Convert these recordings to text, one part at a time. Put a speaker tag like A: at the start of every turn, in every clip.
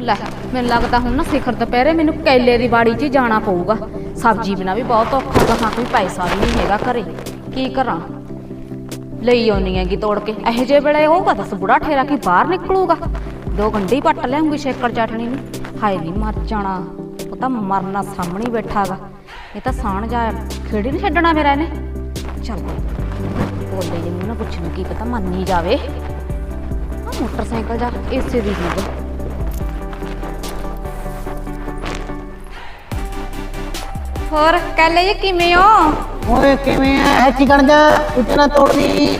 A: ਲੈ, ਮੈਨੂੰ ਲੱਗਦਾ ਹੁਣ ਨਾ ਸਿਖਰ ਦੁਪਹਿਰੇ ਮੈਨੂੰ ਕੈਲੇ ਦੀ ਬਾੜੀ 'ਚ ਹੀ ਜਾਣਾ ਪਊਗਾ। ਸਬਜ਼ੀ ਬਿਨਾ ਵੀ ਬਹੁਤ ਔਖਾ ਗਾ ਹਾਂ, ਕੋਈ ਪੈਸਾ ਵੀ ਨਹੀਂ ਹੈਗਾ ਘਰੇ। ਕੀ ਕਰਾਂ? ਲਈ ਆਉਣੀ ਹੈਗੀ ਤੋੜ ਕੇ। ਇਹੋ ਜਿਹੇ ਵੇਲੇ ਹੋਊਗਾ ਦੱਸ ਬੁੜਾ ਠੇਰਾ ਕੀ ਬਾਹਰ ਨਿਕਲੂਗਾ। ਦੋ ਗੰਢੇ ਹੀ ਪੱਟ ਲਿਆਉਂਗੀ ਸ਼ੇਕੜ ਚਟਣੀ ਨੂੰ। ਹਾਏ ਨਹੀਂ ਮਰ ਜਾਣਾ। ਉਹ ਤਾਂ ਮਰਨਾ ਸਾਹਮਣੇ ਹੀ ਬੈਠਾਗਾ। ਇਹ ਤਾਂ ਸਾਣ ਜਾ ਖੇੜੀ ਨਹੀਂ ਛੱਡਣਾ ਮੇਰਾ ਇਹਨੇ। ਚੱਲ, ਬੋਲੇ ਜੇ ਮੈਨੂੰ ਨਾ ਪੁੱਛ ਨੂੰ, ਕੀ ਪਤਾ ਮੰਨ ਹੀ ਜਾਵੇ। ਆ ਮੋਟਰਸਾਈਕਲ ਜਾ ਇਸੇ ਦੀ ਜੂਗਾ। ਹੋਰ ਕੱਲ ਇਹ ਕਿਵੇਂ ਹੋ?
B: ਓਏ ਕਿਵੇਂ ਆ? ਹੈ ਚਿਕਨ ਦਾ ਉਤਨਾ ਤੋੜਦੀ।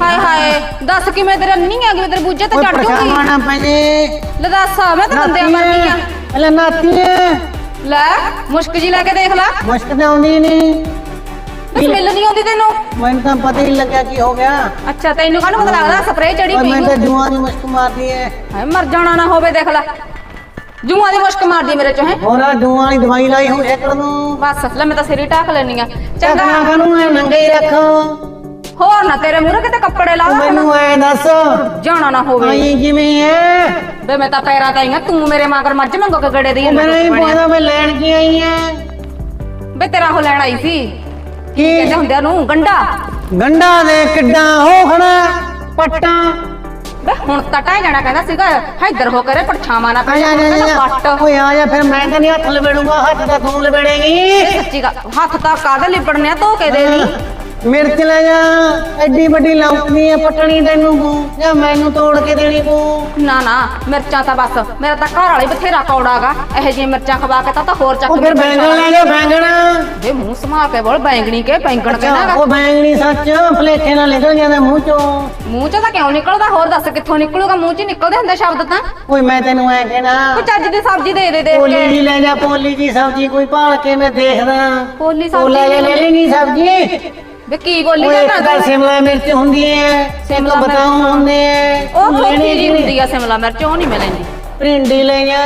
A: ਹਾਏ ਹਾਏ ਦੱਸ ਕਿਵੇਂ ਤੇਰਾ ਨਹੀਂ ਆ ਕਿਵੇਂ ਤੇਰੇ ਬੂਝੇ ਤੇ ਚੜ ਜੂਗੀ?
B: ਪਰਛਾਵਾਂ ਪੈਨੇ
A: ਲੈ ਦੱਸ ਮੈਂ ਤਾਂ ਬੰਦੇ ਮਰਨੀ ਆ।
B: ਲੈ ਨਾਤੀ
A: ਲੈ ਮੁਸ਼ਕ ਜੀ ਲੈ ਕੇ ਦੇਖ ਲੈ।
B: ਮੁਸ਼ਕ ਤੇ ਆਉਂਦੀ ਨਹੀਂ
A: ਬਸ ਮਿਲ ਨਹੀਂ ਆਉਂਦੀ ਤੈਨੂੰ।
B: ਮੈਨੂੰ ਤਾਂ ਪਤਾ ਹੀ ਨਹੀਂ ਲੱਗਿਆ ਕੀ ਹੋ ਗਿਆ।
A: ਅੱਛਾ ਤੈਨੂੰ ਕਾਹਨੂੰ ਪਤਾ ਲੱਗਦਾ? ਸਪਰੇਅ ਚੜੀ ਪਈ
B: ਮੈਂ ਤਾਂ ਜੂਆਂ ਦੀ ਮੁਸ਼ਕ ਮਾਰਦੀ ਐ।
A: ਹਾਏ ਮਰ ਜਾਣਾ ਨਾ ਹੋਵੇ ਦੇਖ ਲੈ। ਜੂਆਂ ਦੀ ਮੁਸ਼ਕ ਮਾਰਦੀ ਮੇਰੇ ਚੋਂ ਹੈ?
B: ਹੋਰਾ ਜੂਆਂ ਵਾਲੀ ਦਵਾਈ ਲਾਈ ਹੋਈ ਏਕੜ ਨੂੰ।
A: ਬਸ ਲੈ ਮੈਂ ਤਾਂ ਸਿਰ ਹੀ ਢੱਕ ਲੈਣੀ ਆ
B: ਚੰਗਾ।
A: ਚੰਗਾ
B: ਕਾਨੂੰ ਐ ਨੰਗੇ ਹੀ ਰੱਖ।
A: ਹੋਰ ਨਾ ਤੇਰੇ ਮੂਹਰੇ ਕਿਤੇ ਕੱਪੜੇ ਲਾ
B: ਤੂੰ ਮੈਨੂੰ ਐ ਦੱਸ।
A: ਜਾਣਾ ਨਾ ਹੋਵੇ।
B: ਆਈ ਕਿਵੇਂ ਐ?
A: ਵੇ ਮੈਂ ਤਾਂ ਪੈਰਾਂ ਤਾਂ ਆਈਆਂ ਤੂੰ ਮੇਰੇ ਮਗਰ ਮੱਝ ਮੰਗੋ ਕੇ ਗੜੇ ਦੀ
B: ਮੈਨੂੰ ਹੀ ਪਤਾ ਮੈਂ ਲੈਣ ਕੀ ਆਈ ਐ।
A: ਵੇ ਤੇਰਾ ਉਹ ਲੈਣ ਆਈ ਸੀ।
B: ਕੀ?
A: ਕਹਿੰਦੇ ਹੁੰਦਿਆਂ ਨੂੰ ਗੰਡਾ।
B: ਗੰਡਾ ਦੇ ਕਿੱਡਾਂ ਹੋ ਖਣਾ ਪੱਟਾਂ।
A: ਵੇ ਹੁਣ ਤਾਂ ਟਾਈ ਜਾਣਾ ਕਹਿੰਦਾ ਸੀਗਾ ਇੱਧਰ ਹੋ ਕਰੇ ਪਰਛਾਵਾਂ ਨਾ
B: ਆ ਜਾ
A: ਪੱਟ
B: ਓਏ ਆ ਜਾ ਫਿਰ ਮੈਂ ਤਾਂ ਨਹੀਂ ਹੱਥ ਲਵੇੜੂਗਾ ਹੱਥ ਤਾਂ ਤੂੰ ਲਵੇੜੇਗੀ
A: ਸੱਚੀ ਗੱਲ ਹੱਥ ਤਾਂ ਕਾਦੇ ਲਿਪੜਨੇ ਆ ਧੋ ਕੇ ਦੇ। ਦੀ
B: ਮਿਰਚ ਲੈ ਜਾ ਐਡੀ ਵੱਡੀ ਲੌਂਕੀ ਐ ਪਟਣੀ ਤੈਨੂੰ ਕੋ ਜਾਂ ਮੈਨੂੰ ਤੋੜ ਕੇ ਦੇਣੀ ਕੋ
A: ਨਾ ਨਾ ਮਿਰਚਾਂ ਤਾਂ ਬਸ ਮੇਰਾ ਤਾਂ ਘਰ ਵਾਲੀ ਬਥੇਰਾ ਕੌੜਾਗਾ ਇਹੋ ਜਿਹੀਆਂ ਮਿਰਚਾਂ ਖਵਾ ਕੇ ਤਾਂ ਤਾਂ ਹੋਰ ਚੱਕ
B: ਉਹ ਫਿਰ ਬੈਂਗਣ ਲੈ ਜਾ ਬੈਂਗਣ।
A: ਵੇ ਮੂੰਹ ਸਮਾ ਕੇ ਬੋਲ ਬੈਂਗਣੀ ਕੇ ਬੈਂਗਣ ਕਹਿੰਦਾ
B: ਉਹ ਬੈਂਗਣੀ ਸੱਚ ਫਲੇਖੇ ਨਾਲ ਨਿਕਲ ਜਾਂਦਾ ਮੂੰਹ ਚੋਂ।
A: ਮੂੰਹ ਚੋਂ ਤਾਂ ਕਿਉਂ ਨਿਕਲਦਾ? ਹੋਰ ਦੱਸ ਕਿੱਥੋਂ ਨਿਕਲੂਗਾ? ਮੂੰਹ ਚ ਨਿਕਲਦੇ ਹੁੰਦੇ ਸ਼ਬਦ ਤਾਂ।
B: ਓਏ ਮੈਂ ਤੈਨੂੰ ਐ ਕਹਿਣਾ।
A: ਕੋਈ ਚੱਜ ਦੀ ਸਬਜ਼ੀ ਦੇ ਦੇ ਦੇਖ
B: ਪੋਲੀ ਜੀ ਲੈ ਜਾ ਪੋਲੀ ਜੀ ਸਬਜ਼ੀ ਕੋਈ ਭਾਲ ਕੇ ਮੈਂ ਦੇਖਦਾ।
A: ਪੋਲੀ ਸਬਜ਼ੀ
B: ਜਿਹਾ ਲੈ ਲੈਣੀ ਸਬਜ਼ੀ।
A: ਵੇ ਕੀ ਬੋਲੀ
B: ਓਏ ਇੱਕ ਤਾਂ ਸ਼ਿਮਲਾ ਮਿਰਚ ਹੁੰਦੀ ਐ
A: ਸ਼ਿਮਲਾ
B: ਬਤਾਉ। ਹੁੰਦੇ ਐ।
A: ਉਹ ਖੋਖੀ ਜੀ? ਹੁੰਦੀ ਆ ਸਿਮਲਾ ਮਿਰਚ ਉਹ ਨਹੀਂ ਮਿਲਦੀ
B: ਭਿੰਡੀ ਲੈ ਜਾ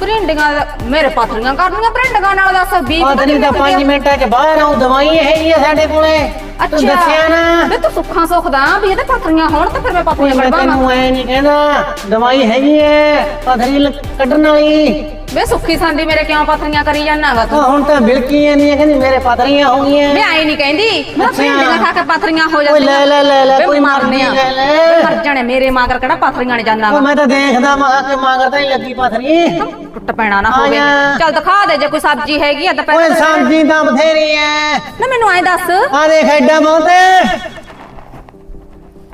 A: ਭਰਿੰਡੀਆਂ ਦਾ- ਮੇਰੇ ਪਾਥਰੀਆਂ ਕਰਨੀਆਂ ਭਰਿੰਡੀਆਂ ਨਾਲ ਦੱਸ 20
B: ਆਦਰੀ ਤਾਂ 5 ਮਿੰਟਾਂ ਚ ਬਾਹਰ ਆਉ ਦਵਾਈ ਹੈਗੀ ਆ ਸਾਡੇ ਕੋਲੇ। ਤੂੰ ਦੱਸਿਆ ਨਾ।
A: ਵੇ ਤੂੰ ਸੁੱਖਾਂ ਸੁੱਖਦਾ ਵੀ ਇਹਦੇ ਪਾਥਰੀਆਂ ਹੋਣ ਤਾਂ ਫਿਰ ਮੈਂ ਪਾਥਰੀਆਂ
B: ਮੈਂ
A: ਕਢਵਾਵਾਂ
B: ਤੈਨੂੰ ਐ ਨਹੀਂ ਕਹਿੰਦਾ ਦਵਾਈ ਹੈਗੀ ਐ ਪਥਰੀ ਲ- ਕੱਢਣ ਵਾਲੀ।
A: ਵੇ ਸੁੱਖੀ ਸੰਦੀ ਮੇਰੇ ਕਿਉਂ ਪਾਥਰੀਆਂ ਕਰੀ ਜਾਂਦਾਗਾ ਤੂੰ?
B: ਉਹ ਹੁਣ ਤਾਂ ਬਿਲਕੀ ਜਾਂਦੀ ਐ ਕਹਿੰਦੀ ਮੇਰੇ ਪਥਰੀਆਂ ਹੋ ਗਈਆਂ।
A: ਵੇ ਆਏ ਨਹੀਂ ਕਹਿੰਦੀ ਮੈਂ
B: ਅੱਛਾ।
A: ਭਰਿੰਡੀਆਂ ਖਾ ਕੇ ਪਾਥਰੀਆਂ ਹੋ
B: ਓਏ
A: ਜਾਂਦੀਆਂ।
B: ਲੈ ਲੈ ਲੈ ਲੈ
A: ਵੇ
B: ਕੋਈ
A: ਮਰਨੇ ਆ।
B: ਮਰਨੀ ਲੈ ਲੈ।
A: ਵੇ ਮਰ ਜਾਣੇ ਮੇਰੇ ਮਾਗਰ ਕਿਹੜਾ ਪਾਥਰੀਆਂ ਨੇ
B: ਉਹ
A: ਜਾਂਦਾਗਾ
B: ਮੈਂ ਤਾਂ ਦੇਖਦਾ ਕਿ ਮਾਂਗਰ ਤਾਂ ਹੀ ਲੱਗੀ ਪਥਰੀ।
A: ਟੁੱਟ ਪੈਣਾ ਨਾ ਹੋਵੇ। ਚੱਲ ਦਿਖਾ ਦੇ ਜੇ ਕੋਈ ਸਬਜ਼ੀ ਹੈਗੀ ਆ ਤਾਂ
B: ਓਏ
A: ਪਹਿਲਾਂ
B: ਸਬਜ਼ੀ ਤਾਂ ਬਥੇਰੀ ਐ।
A: ਨਾ ਮੈਨੂੰ ਐ ਦੱਸ।
B: ਆ ਦੇਖ ਐਡਾ ਬਹੁਤ ਐ।